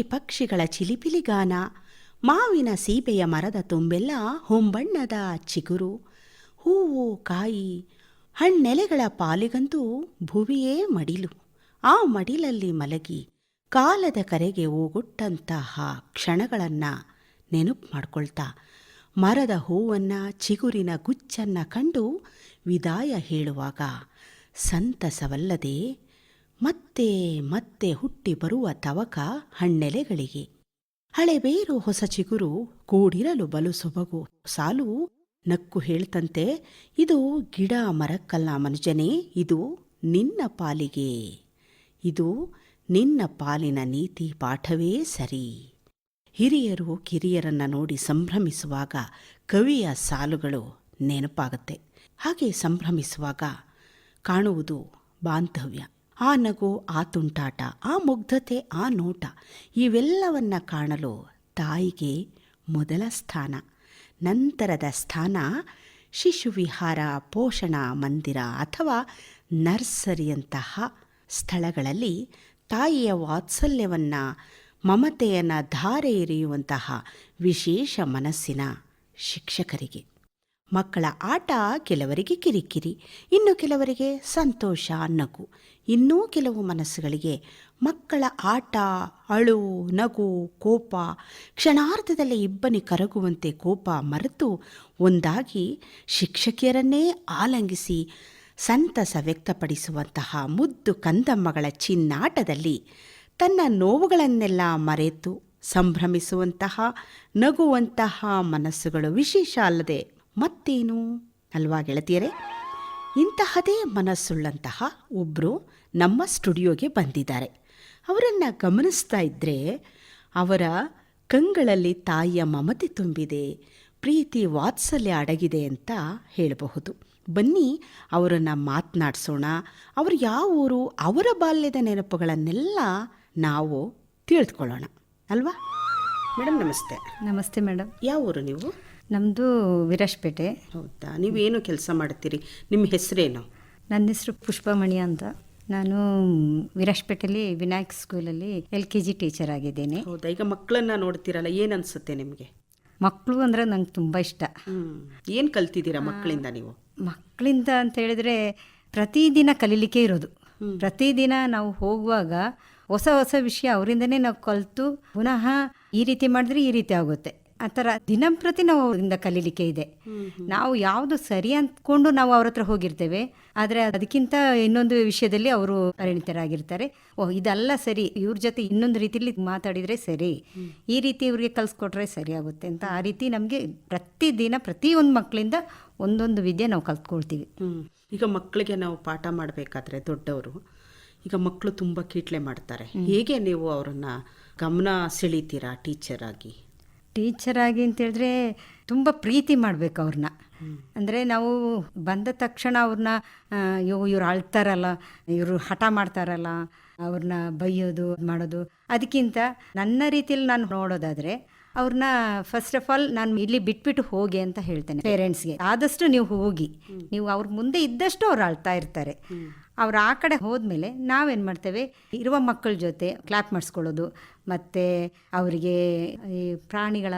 ಹಕ್ಕಿ ಪಕ್ಷಿಗಳ ಚಿಲಿಪಿಲಿಗಾನ, ಮಾವಿನ ಸೀಬೆಯ ಮರದ ತುಂಬೆಲ್ಲ ಹೊಂಬಣ್ಣದ ಚಿಗುರು, ಹೂವು, ಕಾಯಿ, ಹಣ್ಣೆಲೆಗಳ ಪಾಲಿಗಂತೂ ಭುವಿಯೇ ಮಡಿಲು. ಆ ಮಡಿಲಲ್ಲಿ ಮಲಗಿ ಕಾಲದ ಕರೆಗೆ ಓಗೊಟ್ಟಂತಹ ಕ್ಷಣಗಳನ್ನ ನೆನಪು ಮಾಡ್ಕೊಳ್ತಾ ಮರದ ಹೂವನ್ನ, ಚಿಗುರಿನ ಗುಚ್ಚನ್ನ ಕಂಡು ವಿದಾಯ ಹೇಳುವಾಗ, ಸಂತಸವಲ್ಲದೆ ಮತ್ತೆ ಮತ್ತೆ ಹುಟ್ಟಿ ಬರುವ ತವಕ ಹಣ್ಣೆಲೆಗಳಿಗೆ. ಹಳೆಬೇರು ಹೊಸ ಚಿಗುರು ಕೂಡಿರಲು ಬಲು ಸೊಬಗು ಸಾಲು ನಕ್ಕು ಹೇಳ್ತಂತೆ, ಇದು ಗಿಡ ಮರಕ್ಕಲ್ಲ ಮನುಜನೇ, ಇದು ನಿನ್ನ ಪಾಲಿಗೆ. ಇದು ನಿನ್ನ ಪಾಲಿನ ನೀತಿ ಪಾಠವೇ ಸರಿ. ಹಿರಿಯರು ಕಿರಿಯರನ್ನ ನೋಡಿ ಸಂಭ್ರಮಿಸುವಾಗ ಕವಿಯ ಸಾಲುಗಳು ನೆನಪಾಗುತ್ತೆ. ಹಾಗೆ ಸಂಭ್ರಮಿಸುವಾಗ ಕಾಣುವುದು ಬಾಂಧವ್ಯ. ಆ ನಗು, ಆ ತುಂಟಾಟ, ಆ ಮುಗ್ಧತೆ, ಆ ನೋಟ, ಇವೆಲ್ಲವನ್ನ ಕಾಣಲು ತಾಯಿಗೆ ಮೊದಲ ಸ್ಥಾನ. ನಂತರದ ಸ್ಥಾನ ಶಿಶುವಿಹಾರ, ಪೋಷಣಾ ಮಂದಿರ ಅಥವಾ ನರ್ಸರಿಯಂತಹ ಸ್ಥಳಗಳಲ್ಲಿ ತಾಯಿಯ ವಾತ್ಸಲ್ಯವನ್ನು, ಮಮತೆಯನ್ನು ಧಾರೆ ಎರೆಯುವಂತಹ ವಿಶೇಷ ಮನಸ್ಸಿನ ಶಿಕ್ಷಕರಿಗೆ. ಮಕ್ಕಳ ಆಟ ಕೆಲವರಿಗೆ ಕಿರಿಕಿರಿ, ಇನ್ನು ಕೆಲವರಿಗೆ ಸಂತೋಷ, ನಗು. ಇನ್ನೂ ಕೆಲವು ಮನಸ್ಸುಗಳಿಗೆ ಮಕ್ಕಳ ಆಟ, ಅಳು, ನಗು, ಕೋಪ, ಕ್ಷಣಾರ್ಧದಲ್ಲಿ ಇಬ್ಬನಿ ಕರಗುವಂತೆ ಕೋಪ ಮರೆತು ಒಂದಾಗಿ ಶಿಕ್ಷಕಿಯರನ್ನೇ ಆಲಂಗಿಸಿ ಸಂತಸ ವ್ಯಕ್ತಪಡಿಸುವಂತಹ ಮುದ್ದು ಕಂದಮ್ಮಗಳ ಚಿನ್ನಾಟದಲ್ಲಿ ತನ್ನ ನೋವುಗಳನ್ನೆಲ್ಲ ಮರೆತು ಸಂಭ್ರಮಿಸುವಂತಹ, ನಗುವಂತಹ ಮನಸ್ಸುಗಳು ವಿಶೇಷ ಅಲ್ಲದೆ ಮತ್ತೇನು? ಅಲ್ವಾ ಗೆಳತಿಯರೇ? ಇಂತಹದೇ ಮನಸ್ಸುಳ್ಳಂತಹ ಒಬ್ಬರು ನಮ್ಮ ಸ್ಟುಡಿಯೋಗೆ ಬಂದಿದ್ದಾರೆ. ಅವರನ್ನು ಗಮನಿಸ್ತಾ ಇದ್ದರೆ ಅವರ ಕಂಗಳಲ್ಲಿ ತಾಯಿಯ ಮಮತೆ ತುಂಬಿದೆ ಪ್ರೀತಿ ವಾತ್ಸಲ್ಯ ಅಡಗಿದೆ ಅಂತ ಹೇಳಬಹುದು. ಬನ್ನಿ ಅವರನ್ನು ಮಾತನಾಡಿಸೋಣ. ಅವರು ಯಾವ ಊರು ಅವರ ಬಾಲ್ಯದ ನೆನಪುಗಳನ್ನೆಲ್ಲ ನಾವು ತಿಳಿದುಕೊಳ್ಳೋಣ ಅಲ್ವಾ? ಮೇಡಮ್ ನಮಸ್ತೆ. ನಮಸ್ತೆ ಮೇಡಮ್ ಯಾವ ಊರು ನೀವು? ನಮ್ಮದು ವಿರಾಜ್ಪೇಟೆ ಹೌದಾ? ನೀವೇನು ಕೆಲಸ ಮಾಡ್ತೀರಿ? ನಿಮ್ಮ ಹೆಸರೇನು? ನನ್ನ ಹೆಸರು ಪುಷ್ಪಮಣಿ ಅಂತ. ನಾನು ವಿರಾಜ್ಪೇಟೆಯಲ್ಲಿ ವಿನಾಯಕ್ ಸ್ಕೂಲಲ್ಲಿ ಎಲ್ ಕೆ ಜಿ ಟೀಚರ್ ಆಗಿದ್ದೇನೆ. ಹೌದಾ? ಈಗ ಮಕ್ಕಳನ್ನ ನೋಡ್ತೀರಲ್ಲ ಏನು ಅನಿಸುತ್ತೆ ನಿಮಗೆ? ಮಕ್ಕಳು ಅಂದರೆ ನಂಗೆ ತುಂಬ ಇಷ್ಟ. ಏನು ಕಲ್ತಿದ್ದೀರಾ ಮಕ್ಕಳಿಂದ ನೀವು? ಮಕ್ಕಳಿಂದ ಅಂತ ಹೇಳಿದ್ರೆ ಪ್ರತಿದಿನ ಕಲೀಲಿಕ್ಕೆ ಇರೋದು. ಪ್ರತಿದಿನ ನಾವು ಹೋಗುವಾಗ ಹೊಸ ಹೊಸ ವಿಷಯ ಅವರಿಂದನೇ ನಾವು ಕಲಿತು ಪುನಃ ಈ ರೀತಿ ಮಾಡಿದ್ರೆ ಈ ರೀತಿ ಆಗುತ್ತೆ. ಆ ಥರ ದಿನಂಪ್ರತಿ ನಾವು ಅವರಿಂದ ಕಲೀಲಿಕ್ಕೆ ಇದೆ. ನಾವು ಯಾವುದು ಸರಿ ಅಂದ್ಕೊಂಡು ನಾವು ಅವ್ರ ಹತ್ರ ಹೋಗಿರ್ತೇವೆ. ಆದರೆ ಅದಕ್ಕಿಂತ ಇನ್ನೊಂದು ವಿಷಯದಲ್ಲಿ ಅವರು ಪರಿಣಿತರಾಗಿರ್ತಾರೆ. ಓಹ್ ಇದೆಲ್ಲ ಸರಿ. ಇವ್ರ ಜೊತೆ ಇನ್ನೊಂದು ರೀತಿಯಲ್ಲಿ ಮಾತಾಡಿದರೆ ಸರಿ. ಈ ರೀತಿ ಇವ್ರಿಗೆ ಕಲಿಸ್ಕೊಟ್ರೆ ಸರಿ ಆಗುತ್ತೆ ಅಂತ ಆ ರೀತಿ ನಮಗೆ ಪ್ರತಿದಿನ ಪ್ರತಿಯೊಂದು ಮಕ್ಕಳಿಂದ ಒಂದೊಂದು ವಿದ್ಯೆ ನಾವು ಕಲ್ತ್ಕೊಳ್ತೀವಿ. ಈಗ ಮಕ್ಕಳಿಗೆ ನಾವು ಪಾಠ ಮಾಡಬೇಕಾದ್ರೆ ದೊಡ್ಡವರು ಈಗ ಮಕ್ಕಳು ತುಂಬ ಕೀಟ್ಲೆ ಮಾಡ್ತಾರೆ. ಹೇಗೆ ನೀವು ಅವರನ್ನ ಗಮನ ಸೆಳೀತೀರಾ ಟೀಚರ್ ಆಗಿ? ಟೀಚರ್ ಆಗಿ ಅಂತ ಹೇಳಿದ್ರೆ ತುಂಬ ಪ್ರೀತಿ ಮಾಡಬೇಕು ಅವ್ರನ್ನ. ಅಂದರೆ ನಾವು ಬಂದ ತಕ್ಷಣ ಅವ್ರನ್ನ ಅಯ್ಯೋ ಇವ್ರು ಅಳ್ತಾರಲ್ಲ ಇವರು ಹಠ ಮಾಡ್ತಾರಲ್ಲ ಅವ್ರನ್ನ ಬೈಯೋದು ಮಾಡೋದು. ಅದಕ್ಕಿಂತ ನನ್ನ ರೀತಿಯಲ್ಲಿ ನಾನು ನೋಡೋದಾದರೆ ಅವ್ರನ್ನ ಫಸ್ಟ್ ಆಫ್ ಆಲ್ ನಾನು ಇಲ್ಲಿ ಬಿಟ್ಬಿಟ್ಟು ಹೋಗಿ ಅಂತ ಹೇಳ್ತೇನೆ ಪೇರೆಂಟ್ಸ್ಗೆ ಆದಷ್ಟು ನೀವು ಹೋಗಿ. ನೀವು ಅವ್ರ ಮುಂದೆ ಇದ್ದಷ್ಟು ಅವ್ರು ಅಳ್ತಾ ಇರ್ತಾರೆ. ಅವ್ರು ಆ ಕಡೆ ಹೋದ್ಮೇಲೆ ನಾವೇನು ಮಾಡ್ತೇವೆ? ಇರುವ ಮಕ್ಕಳ ಜೊತೆ ಕ್ಲಾಪ್ ಮಾಡಿಸ್ಕೊಳ್ಳೋದು ಮತ್ತು ಅವರಿಗೆ ಈ ಪ್ರಾಣಿಗಳ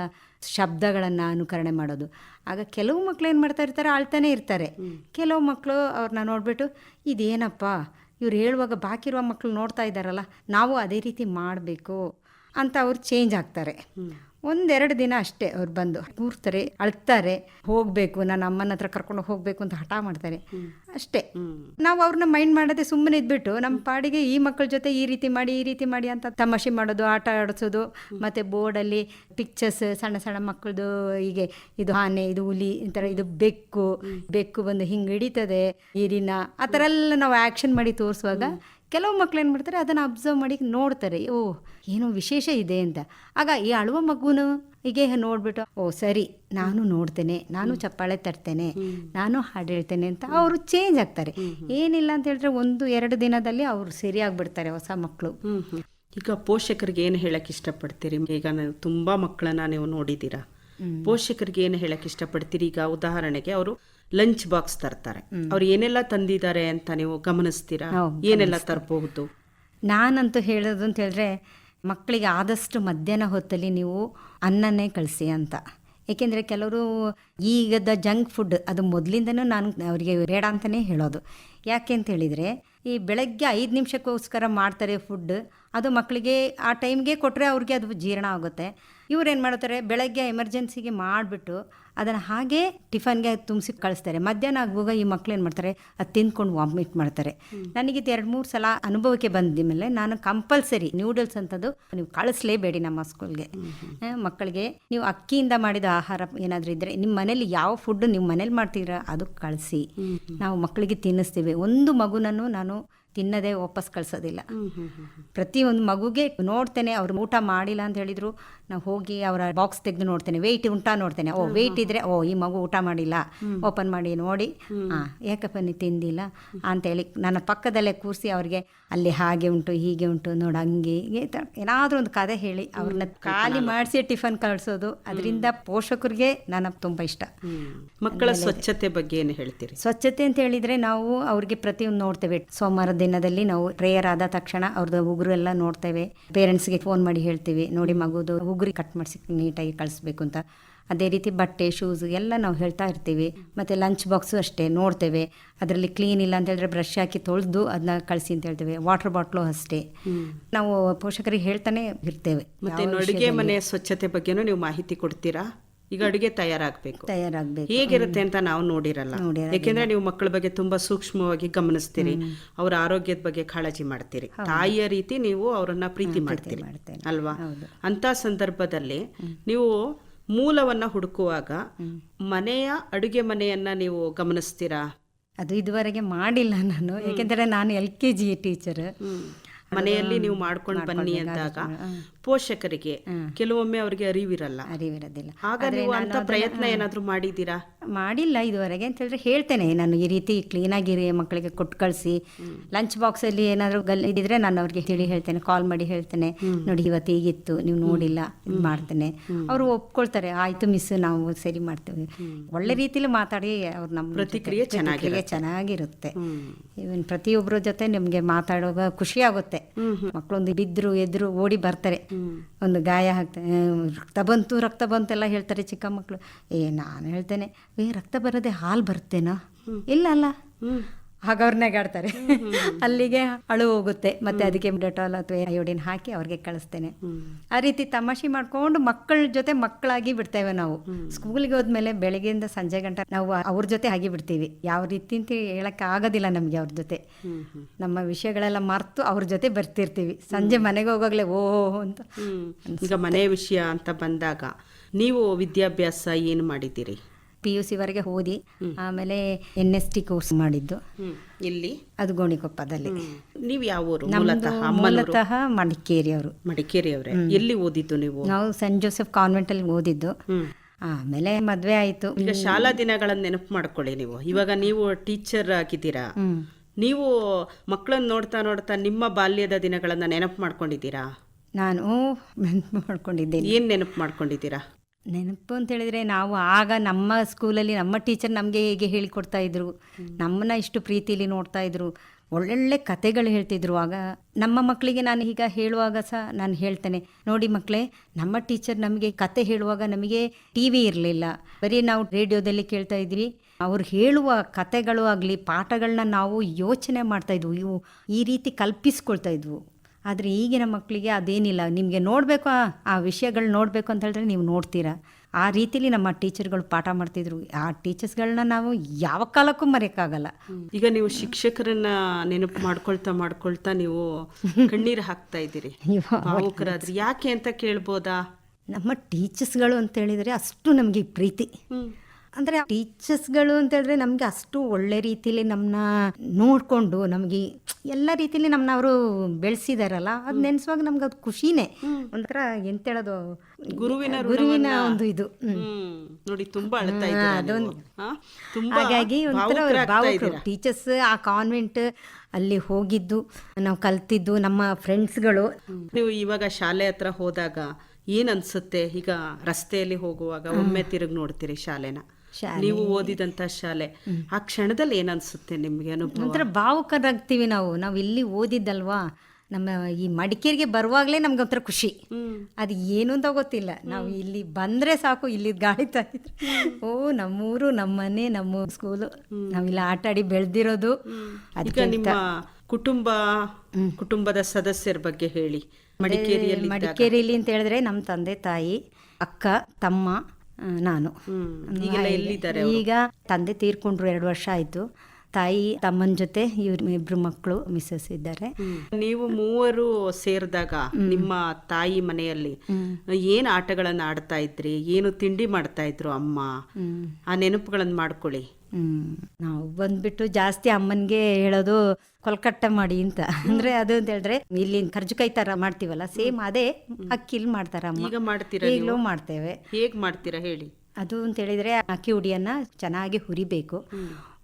ಶಬ್ದಗಳನ್ನು ಅನುಕರಣೆ ಮಾಡೋದು. ಆಗ ಕೆಲವು ಮಕ್ಕಳು ಏನು ಮಾಡ್ತಾ ಇರ್ತಾರೆ? ಅಳ್ತಾನೆ ಇರ್ತಾರೆ. ಕೆಲವು ಮಕ್ಕಳು ಅವ್ರನ್ನ ನೋಡಿಬಿಟ್ಟು ಇದೇನಪ್ಪ? ಇವ್ರು ಹೇಳುವಾಗ ಬಾಕಿ ಇರುವ ಮಕ್ಕಳು ನೋಡ್ತಾ ಇದ್ದಾರಲ್ಲ ನಾವು ಅದೇ ರೀತಿ ಮಾಡಬೇಕು ಅಂತ ಅವ್ರು ಚೇಂಜ್ ಆಗ್ತಾರೆ. ಒಂದೆರಡು ದಿನ ಅಷ್ಟೇ ಅವ್ರು ಬಂದು. ಕೂರ್ತಾರೆ ಅಳ್ತಾರೆ ಹೋಗಬೇಕು ನಾನು ಅಮ್ಮನ ಹತ್ರ ಕರ್ಕೊಂಡು ಹೋಗಬೇಕು ಅಂತ ಹಠ ಮಾಡ್ತಾರೆ. ಅಷ್ಟೇ. ನಾವು ಅವ್ರನ್ನ ಮೈಂಡ್ ಮಾಡದೆ ಸುಮ್ಮನೆ ಇದ್ಬಿಟ್ಟು ನಮ್ಮ ಪಾಡಿಗೆ ಈ ಮಕ್ಕಳ ಜೊತೆ ಈ ರೀತಿ ಮಾಡಿ ಈ ರೀತಿ ಮಾಡಿ ಅಂತ ತಮಾಷೆ ಮಾಡೋದು ಆಟ ಆಡಿಸೋದು ಮತ್ತು ಬೋರ್ಡಲ್ಲಿ ಪಿಕ್ಚರ್ಸ್ ಸಣ್ಣ ಸಣ್ಣ ಮಕ್ಕಳದು ಹೀಗೆ ಇದು ಆನೆ ಇದು ಹುಲಿ ಈ ಥರ ಇದು ಬೆಕ್ಕು ಬೆಕ್ಕು ಬಂದು ಹಿಂಗೆ ಹಿಡಿತದೆ ಇರಿನ ಆ ಥರ ಎಲ್ಲ ನಾವು ಆ್ಯಕ್ಷನ್ ಮಾಡಿ ತೋರಿಸುವಾಗ ಕೆಲವು ಮಕ್ಳು ಏನು ಮಾಡ್ತಾರೆ ಅದನ್ನು ಅಬ್ಸರ್ವ್ ಮಾಡಿ ನೋಡ್ತಾರೆ. ಓ ಏನೋ ವಿಶೇಷ ಇದೆ ಅಂತ. ಆಗ ಈ ಅಳುವ ಮಗುನು ಹೀಗೆ ನೋಡ್ಬಿಟ್ಟು ಓ ಸರಿ ನಾನು ನೋಡ್ತೇನೆ ನಾನು ಚಪ್ಪಾಳೆ ತರ್ತೇನೆ ನಾನು ಹಾಡು ಹೇಳ್ತೇನೆ ಅಂತ ಅವರು ಚೇಂಜ್ ಆಗ್ತಾರೆ. ಏನಿಲ್ಲ ಅಂತ ಹೇಳಿದ್ರೆ ಒಂದು ಎರಡು ದಿನದಲ್ಲಿ ಅವರು ಸರಿಯಾಗ್ಬಿಡ್ತಾರೆ ಹೊಸ ಮಕ್ಕಳು. ಈಗ ಪೋಷಕರಿಗೆ ಏನು ಹೇಳಕ್ ಇಷ್ಟಪಡ್ತೀರಿ? ಈಗ ನಾನು ತುಂಬಾ ಮಕ್ಕಳನ್ನ ನೀವು ನೋಡಿದ್ದೀರಾ. ಪೋಷಕರಿಗೆ ಏನು ಹೇಳಕ್ ಇಷ್ಟಪಡ್ತೀರಿ? ಈಗ ಉದಾಹರಣೆಗೆ ಅವರು ಲಂಚ್ ಬಾಕ್ಸ್ ತರ್ತಾರೆ. ಅವ್ರು ಏನೆಲ್ಲ ತಂದಿದ್ದಾರೆ ಅಂತ ನೀವು ಗಮನಿಸ್ತೀರಾ? ಏನೆಲ್ಲ ತರಬಹುದು? ನಾನಂತೂ ಹೇಳೋದು ಅಂತ ಹೇಳಿದ್ರೆ ಮಕ್ಕಳಿಗೆ ಆದಷ್ಟು ಮಧ್ಯಾಹ್ನ ಹೊತ್ತಲ್ಲಿ ನೀವು ಅನ್ನನೇ ಕಳಿಸಿ ಅಂತ. ಏಕೆಂದರೆ ಕೆಲವರು ಈಗದ ಜಂಕ್ ಫುಡ್ ಅದು ಮೊದಲಿಂದನೂ ನಾನು ಅವರಿಗೆ ಬೇಡ ಅಂತಲೇ ಹೇಳೋದು. ಯಾಕೆ ಅಂತ ಹೇಳಿದರೆ ಈ ಬೆಳಗ್ಗೆ ಐದು ನಿಮಿಷಕ್ಕೋಸ್ಕರ ಮಾಡ್ತಾರೆ ಫುಡ್ ಅದು ಮಕ್ಕಳಿಗೆ ಆ ಟೈಮ್ಗೆ ಕೊಟ್ಟರೆ ಅವ್ರಿಗೆ ಅದು ಜೀರ್ಣ ಆಗುತ್ತೆ. ಇವ್ರು ಏನು ಮಾಡ್ತಾರೆ ಬೆಳಗ್ಗೆ ಎಮರ್ಜೆನ್ಸಿಗೆ ಮಾಡಿಬಿಟ್ಟು ಅದನ್ನು ಹಾಗೆ ಟಿಫನ್ಗೆ ತುಂಬಿಸಿ ಕಳಿಸ್ತಾರೆ. ಮಧ್ಯಾಹ್ನ ಆಗುವಾಗ ಈ ಮಕ್ಳು ಏನು ಮಾಡ್ತಾರೆ ಅದು ತಿಂದ್ಕೊಂಡು ವಾಮಿಟ್ ಮಾಡ್ತಾರೆ. ನನಗೆ ಇದು ಎರಡು ಮೂರು ಸಲ ಅನುಭವಕ್ಕೆ ಬಂದ ಮೇಲೆ ನಾನು ಕಂಪಲ್ಸರಿ ನ್ಯೂಡಲ್ಸ್ ಅಂತದ್ದು ನೀವು ಕಳಿಸ್ಲೇಬೇಡಿ ನಮ್ಮ ಸ್ಕೂಲ್ಗೆ. ಮಕ್ಕಳಿಗೆ ನೀವು ಅಕ್ಕಿಯಿಂದ ಮಾಡಿದ ಆಹಾರ ಏನಾದರೂ ಇದ್ದರೆ ನಿಮ್ಮ ಮನೇಲಿ ಯಾವ ಫುಡ್ ನೀವು ಮನೇಲಿ ಮಾಡ್ತೀರಾ ಅದು ಕಳಿಸಿ. ನಾವು ಮಕ್ಕಳಿಗೆ ತಿನ್ನಿಸ್ತೀವಿ. ಒಂದು ಮಗುನನ್ನು ನಾನು ತಿನ್ನದೇ ವಾಪಸ್ ಕಳ್ಸೋದಿಲ್ಲ. ಪ್ರತಿಯೊಂದು ಮಗುಗೆ ನೋಡ್ತೇನೆ ಅವ್ರು ಊಟ ಮಾಡಿಲ್ಲ ಅಂತ ಹೇಳಿದ್ರು ನಾವು ಹೋಗಿ ಅವರ ಬಾಕ್ಸ್ ತೆಗೆದು ನೋಡ್ತೇನೆ ವೆಯ್ಟ್ ಉಂಟಾ ನೋಡ್ತೇನೆ. ಓ ವೆಯ್ಟ್ ಇದ್ರೆ ಓ ಈ ಮಗು ಊಟ ಮಾಡಿಲ್ಲ. ಓಪನ್ ಮಾಡಿ ನೋಡಿ. ಹಾಂ ಯಾಕಪ್ಪ ನೀ ತಿಂದಿಲ್ಲ? ಅಂತೇಳಿ ನನ್ನ ಪಕ್ಕದಲ್ಲೇ ಕೂರಿಸಿ ಅವ್ರಿಗೆ ಅಲ್ಲಿ ಹಾಗೆ ಉಂಟು ಹೀಗೆ ಉಂಟು ನೋಡು ಹಂಗೆ ಏನಾದ್ರೂ ಏನಾದರೂ ಒಂದು ಕದೆ ಹೇಳಿ ಅವ್ರನ್ನ ಖಾಲಿ ಮಾಡಿಸಿ ಟಿಫನ್ ಕಳಿಸೋದು. ಅದರಿಂದ ಪೋಷಕರಿಗೆ ನನಗೆ ತುಂಬ ಇಷ್ಟ. ಮಕ್ಕಳ ಸ್ವಚ್ಛತೆ ಬಗ್ಗೆ ಏನು ಹೇಳ್ತೀರಿ? ಸ್ವಚ್ಛತೆ ಅಂತ ಹೇಳಿದ್ರೆ ನಾವು ಅವ್ರಿಗೆ ಪ್ರತಿಯೊಂದು ನೋಡ್ತೇವೆ. ಸೋಮವಾರ ದಿನದಲ್ಲಿ ನಾವು ಪ್ರೇಯರ್ ಆದ ತಕ್ಷಣ ಅವ್ರದ್ದು ಉಗುರು ಎಲ್ಲ ನೋಡ್ತೇವೆ ಪೇರೆಂಟ್ಸ್ಗೆ ಫೋನ್ ಮಾಡಿ ಹೇಳ್ತೀವಿ ನೋಡಿ ಮಗುದು ಉಗುರಿ ಕಟ್ ಮಾಡಿಸಿ ನೀಟಾಗಿ ಕಳಿಸ್ಬೇಕು ಅಂತ. ಅದೇ ರೀತಿ ಬಟ್ಟೆ ಶೂಸ್ ಎಲ್ಲ ನಾವು ಹೇಳ್ತಾ ಇರ್ತೀವಿ. ಮತ್ತು ಲಂಚ್ ಬಾಕ್ಸು ಅಷ್ಟೇ ನೋಡ್ತೇವೆ. ಅದರಲ್ಲಿ ಕ್ಲೀನ್ ಇಲ್ಲ ಅಂತ ಹೇಳಿದ್ರೆ ಬ್ರಷ್ ಹಾಕಿ ತೊಳೆದು ಅದನ್ನ ಕಳಿಸಿ ಅಂತ ಹೇಳ್ತೇವೆ. ವಾಟರ್ ಬಾಟ್ಲು ಅಷ್ಟೇ. ನಾವು ಪೋಷಕರಿಗೆ ಹೇಳ್ತಾನೆ ಇರ್ತೇವೆ. ಮತ್ತೆ ಅಡುಗೆ ಮನೆ ಸ್ವಚ್ಛತೆ ಬಗ್ಗೆನೂ ನೀವು ಮಾಹಿತಿ ಕೊಡ್ತೀರಾ? ಈಗ ಅಡುಗೆ ತಯಾರಾಗಬೇಕು. ತಯಾರಾಗಬೇಕು. ಹೇಗಿರುತ್ತೆ ಅಂತ ನಾವು ನೋಡಿರಲ್ಲ. ಯಾಕೆಂದ್ರೆ ನೀವು ಮಕ್ಕಳ ಬಗ್ಗೆ ತುಂಬಾ ಸೂಕ್ಷ್ಮವಾಗಿ ಗಮನಿಸ್ತೀರಿ. ಅವರ ಆರೋಗ್ಯದ ಬಗ್ಗೆ ಕಾಳಜಿ ಮಾಡ್ತೀರಿ. ತಾಯಿಯ ರೀತಿ ನೀವು ಅವರನ್ನ ಪ್ರೀತಿ ಮಾಡ್ತೀರಿ. ಅಲ್ವಾ? ಅಂತ ಸಂದರ್ಭದಲ್ಲಿ ನೀವು ಮೂಲವನ್ನ ಹುಡುಕುವಾಗ ಮನೆಯ ಅಡುಗೆ ಮನೆಯನ್ನ ನೀವು ಗಮನಿಸ್ತೀರಾ? ಅದು ಇದುವರೆಗೆ ಮಾಡಿಲ್ಲ ನಾನು. ಯಾಕೆಂದ್ರೆ ನಾನು ಎಲ್ ಕೆ ಜಿ ಟೀಚರ್. ಮನೆಯಲ್ಲಿ ನೀವು ಮಾಡ್ಕೊಂಡು ಬನ್ನಿ ಅಂದಾಗ ಪೋಷಕರಿಗೆ ಕೆಲವೊಮ್ಮೆ ಅವರಿಗೆ ಅರಿವಿರಲ್ಲ. ಅರಿವಿರೋದಿಲ್ಲ. ಆಗ ನೀವು ಅಂತ ಪ್ರಯತ್ನ ಏನಾದ್ರೂ ಮಾಡಿದ್ದೀರಾ? ಮಾಡಿಲ್ಲ ಇದುವರೆಗೆ ಅಂತ ಹೇಳಿದ್ರೆ ಹೇಳ್ತೇನೆ. ನಾನು ಈ ರೀತಿ ಕ್ಲೀನಾಗಿರಿ ಮಕ್ಕಳಿಗೆ ಕೊಟ್ಟು ಕಳಿಸಿ ಲಂಚ್ ಬಾಕ್ಸಲ್ಲಿ ಏನಾದರೂ ಗಲ್ ಇದ್ದಿದ್ರೆ ನಾನು ಅವ್ರಿಗೆ ಹೇಳಿ ಹೇಳ್ತೇನೆ ಕಾಲ್ ಮಾಡಿ ಹೇಳ್ತೇನೆ. ನೋಡಿ ಇವತ್ತು ಹೀಗಿತ್ತು ನೀವು ನೋಡಿಲ್ಲ ಇದು ಮಾಡ್ತೇನೆ. ಅವರು ಒಪ್ಕೊಳ್ತಾರೆ ಆಯ್ತು ಮಿಸ್ ನಾವು ಸರಿ ಮಾಡ್ತೇವೆ. ಒಳ್ಳೆ ರೀತಿಲಿ ಮಾತಾಡಿ ಅವ್ರು ನಮ್ಮ ಪ್ರತಿಕ್ರಿಯೆ ಚೆನ್ನಾಗಿ ಚೆನ್ನಾಗಿರುತ್ತೆ. ಇವನ್ ಪ್ರತಿಯೊಬ್ಬರ ಜೊತೆ ನಿಮಗೆ ಮಾತಾಡುವಾಗ ಖುಷಿ ಆಗುತ್ತೆ. ಮಕ್ಕಳೊಂದು ಬಿದ್ರು ಎದ್ರು ಓಡಿ ಬರ್ತಾರೆ. ಒಂದು ಗಾಯ ಆಗ್ತದೆ ರಕ್ತ ಬಂತು ರಕ್ತ ಬಂತೆಲ್ಲ ಹೇಳ್ತಾರೆ ಚಿಕ್ಕ ಮಕ್ಕಳು ಏ ನಾನು ಹೇಳ್ತೇನೆ ಏ ರಕ್ತ ಬರದೆ ಹಾಲು ಬರ್ತೇನೋ ಇಲ್ಲ ಅಲ್ಲ? ಆಗ ಅವ್ರು ನೆಗಾಡ್ತಾರೆ ಅಲ್ಲಿಗೆ ಅಳು ಹೋಗುತ್ತೆ. ಮತ್ತೆ ಅದಕ್ಕೆ ಡೆಟಾಲ್ ಅಥವಾ ಅಯೋಡಿನ್ ಹಾಕಿ ಅವ್ರಿಗೆ ಕಳಿಸ್ತೇನೆ. ಆ ರೀತಿ ತಮಾಷೆ ಮಾಡ್ಕೊಂಡು ಮಕ್ಕಳ ಜೊತೆ ಮಕ್ಕಳಾಗಿ ಬಿಡ್ತೇವೆ ನಾವು. ಸ್ಕೂಲ್ಗೆ ಹೋದ್ಮೇಲೆ ಬೆಳಗ್ಗೆಯಿಂದ ಸಂಜೆ ಗಂಟ ನಾವು ಅವ್ರ ಜೊತೆ ಆಗಿ ಬಿಡ್ತೀವಿ. ಯಾವ ರೀತಿ ಅಂತ ಹೇಳಕ್ಕೆ ಆಗೋದಿಲ್ಲ ನಮ್ಗೆ ಅವ್ರ ಜೊತೆ. ನಮ್ಮ ವಿಷಯಗಳೆಲ್ಲ ಮರ್ತು ಅವ್ರ ಜೊತೆ ಬರ್ತಿರ್ತೀವಿ. ಸಂಜೆ ಮನೆಗೆ ಹೋಗೋಗ್ಲೆ ಓ ಅಂತ. ಈಗ ಮನೆ ವಿಷಯ ಅಂತ ಬಂದಾಗ ನೀವು ವಿದ್ಯಾಭ್ಯಾಸ ಏನು ಮಾಡಿದ್ದೀರಿ? ಪಿ ಯು ಸಿವರೆಗೆ ಓದಿ ಆಮೇಲೆ ಎನ್ ಎಸ್ ಟಿ ಕೋರ್ಸ್ ಮಾಡಿದ್ದು. ಇಲ್ಲಿ ಅದು ಗೋಣಿಕೊಪ್ಪದಲ್ಲಿ. ನೀವು ಯಾವ ಊರು? ಮೂಲತಃ ಮಡಿಕೇರಿ ಅವರು ಮಡಿಕೇರಿ ಅವರೇ ಎಲ್ಲಿ ಓದಿದ್ದು ನೀವು? ನಾವು ಸೆಂಟ್ ಜೋಸೆಫ್ ಕಾನ್ವೆಂಟ್ ಅಲ್ಲಿ ಓದಿದ್ದು. ಆಮೇಲೆ ಮದ್ವೆ ಆಯ್ತು. ಈಗ ಶಾಲಾ ದಿನಗಳನ್ನ ನೆನಪು ಮಾಡ್ಕೊಳ್ಳಿ ನೀವು. ಇವಾಗ ನೀವು ಟೀಚರ್ ಆಗಿದ್ದೀರಾ? ನೀವು ಮಕ್ಕಳನ್ನ ನೋಡ್ತಾ ನೋಡ್ತಾ ನಿಮ್ಮ ಬಾಲ್ಯದ ದಿನಗಳನ್ನ ನೆನಪು ಮಾಡ್ಕೊಂಡಿದ್ದೀರಾ? ನಾನು ನೆನಪು ಮಾಡ್ಕೊಂಡಿದ್ದೇನೆ. ಏನ್ ನೆನಪು ಮಾಡ್ಕೊಂಡಿದ್ದೀರಾ? ನೆನಪು ಅಂತ ಹೇಳಿದ್ರೆ ನಾವು ಆಗ ನಮ್ಮ ಸ್ಕೂಲಲ್ಲಿ ನಮ್ಮ ಟೀಚರ್ ನಮಗೆ ಹೇಗೆ ಹೇಳಿಕೊಡ್ತಾ ಇದ್ರು. ನಮ್ಮನ್ನ ಇಷ್ಟು ಪ್ರೀತಿಲಿ ನೋಡ್ತಾ ಇದ್ರು. ಒಳ್ಳೊಳ್ಳೆ ಕತೆಗಳು ಹೇಳ್ತಿದ್ರು. ಆಗ ನಮ್ಮ ಮಕ್ಕಳಿಗೆ ನಾನು ಈಗ ಹೇಳುವಾಗ ಸಹ ನಾನು ಹೇಳ್ತೇನೆ. ನೋಡಿ ಮಕ್ಕಳೇ ನಮ್ಮ ಟೀಚರ್ ನಮಗೆ ಕತೆ ಹೇಳುವಾಗ ನಮಗೆ ಟಿ ವಿ ಇರಲಿಲ್ಲ. ಬರೀ ನಾವು ರೇಡಿಯೋದಲ್ಲಿ ಕೇಳ್ತಾ ಇದ್ವಿ. ಅವ್ರು ಹೇಳುವ ಕತೆಗಳು ಆಗಲಿ ಪಾಠಗಳನ್ನ ನಾವು ಯೋಚನೆ ಮಾಡ್ತಾ ಇದ್ವು. ಇವು ಈ ರೀತಿ ಕಲ್ಪಿಸ್ಕೊಳ್ತಾ ಇದ್ವು. ಆದರೆ ಈಗಿನ ಮಕ್ಕಳಿಗೆ ಅದೇನಿಲ್ಲ. ನಿಮಗೆ ನೋಡಬೇಕು ಆ ವಿಷಯಗಳು ನೋಡಬೇಕು ಅಂತ ಹೇಳಿದ್ರೆ ನೀವು ನೋಡ್ತೀರಾ. ಆ ರೀತಿಲಿ ನಮ್ಮ ಟೀಚರ್ಗಳು ಪಾಠ ಮಾಡ್ತಿದ್ರು. ಆ ಟೀಚರ್ಸ್ಗಳನ್ನ ನಾವು ಯಾವ ಕಾಲಕ್ಕೂ ಮರೆಯೋಕ್ಕಾಗಲ್ಲ. ಈಗ ನೀವು ಶಿಕ್ಷಕರನ್ನ ನೆನಪು ಮಾಡ್ಕೊಳ್ತಾ ಮಾಡ್ಕೊಳ್ತಾ ನೀವು ಕಣ್ಣೀರು ಹಾಕ್ತಾ ಇದ್ದೀರಿ. ಯಾಕೆ ಅಂತ ಕೇಳ್ಬೋದಾ? ನಮ್ಮ ಟೀಚರ್ಸ್ಗಳು ಅಂತ ಹೇಳಿದರೆ ಅಷ್ಟು ನಮಗೆ ಪ್ರೀತಿ. ಅಂದರೆ ಟೀಚರ್ಸ್ಗಳು ಅಂತ ಹೇಳಿದ್ರೆ ನಮಗೆ ಅಷ್ಟು ಒಳ್ಳೆ ರೀತಿಲಿ ನಮ್ಮನ್ನ ನೋಡ್ಕೊಂಡು ನಮಗೆ ಎಲ್ಲ ರೀತಿಲಿ ನಮ್ಮನ್ನ ಅವರು ಬೆಳೆಸಿದಾರಲ್ಲ ಅದ್ ನೆನೆಸುವಾಗ ನಮ್ಗೆ ಅದು ಖುಷಿನೇ. ಒಂಥರ ಎಂತ ಹೇಳೋದು ಗುರುವಿನ ಗುರುವಿನ ಒಂದು ಇದು. ನೋಡಿ ತುಂಬಾ ಹಾಗಾಗಿ ಒಂಥರ ಭಾವುಕರು. ಟೀಚರ್ಸ್ ಆ ಕಾನ್ವೆಂಟ್ ಅಲ್ಲಿ ಹೋಗಿದ್ದು ನಾವು ಕಲ್ತಿದ್ದು ನಮ್ಮ ಫ್ರೆಂಡ್ಸ್ಗಳು. ನೀವು ಇವಾಗ ಶಾಲೆ ಹತ್ರ ಹೋದಾಗ ಏನ್ ಅನ್ಸುತ್ತೆ? ಈಗ ರಸ್ತೆಯಲ್ಲಿ ಹೋಗುವಾಗ ಒಮ್ಮೆ ತಿರುಗಿ ನೋಡ್ತೀರಿ ಶಾಲೆನ? ಶಾಲೆ. ನೀವು ಓದಿದಂತ ಶಾಲೆ. ಆ ಕ್ಷಣದಲ್ಲಿ ಏನ್ ಅನ್ಸುತ್ತೆ ನಿಮ್ಗೆ ಅನುಭವ? ಭಾವುಕರಾಗ್ತೀವಿ ನಾವು. ನಾವು ಇಲ್ಲಿ ಓದಿದ್ದಲ್ವಾ? ನಮ್ಮ ಈ ಮಡಿಕೇರಿಗೆ ಬರುವಾಗಲೇ ನಮ್ಗೆ ಒಂಥರ ಖುಷಿ. ಅದು ಏನು ಅಂತ ಗೊತ್ತಿಲ್ಲ. ನಾವು ಇಲ್ಲಿ ಬಂದ್ರೆ ಸಾಕು ಇಲ್ಲಿ ಗಾಳಿ ತಾಯಿದ್ರೆ ಓ ನಮ್ಮೂರು ನಮ್ಮನೆ ನಮ್ಮ ಸ್ಕೂಲು ನಾವಿಲ್ಲ ಆಟ ಆಡಿ ಬೆಳೆದಿರೋದು. ನಿಮ್ಮ ಕುಟುಂಬ ಕುಟುಂಬದ ಸದಸ್ಯರ ಬಗ್ಗೆ ಹೇಳಿ. ಮಡಿಕೇರಿಯಲ್ಲಿ ಮಡಿಕೇರಿಯಲ್ಲಿ ಅಂತ ಹೇಳಿದ್ರೆ ನಮ್ಮ ತಂದೆ ತಾಯಿ ಅಕ್ಕ ತಮ್ಮ ನಾನು. ಈಗ ತಂದೆ ತೀರ್ಕೊಂಡ್ರು ಎರಡು ವರ್ಷ ಆಯ್ತು. ತಾಯಿ ತಮ್ಮನ ಜೊತೆ ಇವ್ರ ಇಬ್ರು ಮಕ್ಕಳು ಮಿಸ್ಸಸ್ ಇದ್ದಾರೆ. ನೀವು ಮೂವರು ಸೇರಿದಾಗ ನಿಮ್ಮ ತಾಯಿ ಮನೆಯಲ್ಲಿ ಏನ್ ಆಟಗಳನ್ನ ಆಡ್ತಾ ಇದ್ರಿ? ಏನು ತಿಂಡಿ ಮಾಡ್ತಾ ಇದ್ರು ಅಮ್ಮ? ಆ ನೆನಪುಗಳನ್ನ ಮಾಡ್ಕೊಳ್ಳಿ. ನಾವು ಬಂದ್ಬಿಟ್ಟು ಜಾಸ್ತಿ ಅಮ್ಮನಿಗೆ ಹೇಳೋದು ಕೊಲ್ಕಟ್ಟ ಮಾಡಿ ಅಂತ. ಅಂದ್ರೆ ಅದು ಅಂತ ಹೇಳಿದ್ರೆ ಇಲ್ಲಿ ಕರ್ಜುಕಾಯಿ ತರ ಮಾಡ್ತೀವಲ್ಲ ಸೇಮ್ ಅದೇ ಅಕ್ಕಿಲ್ ಮಾಡ್ತಾರ ಅಮ್ಮ. ಈಗ ಮಾಡ್ತೀರಾ ಈಗಲೂ ಮಾಡ್ತೇವೆ. ಹೇಗ್ ಮಾಡ್ತೀರಾ ಹೇಳಿ? ಅದು ಅಂತ ಹೇಳಿದ್ರೆ ಅಕ್ಕಿ ಹುಡಿಯನ್ನ ಚೆನ್ನಾಗಿ ಹುರಿಬೇಕು.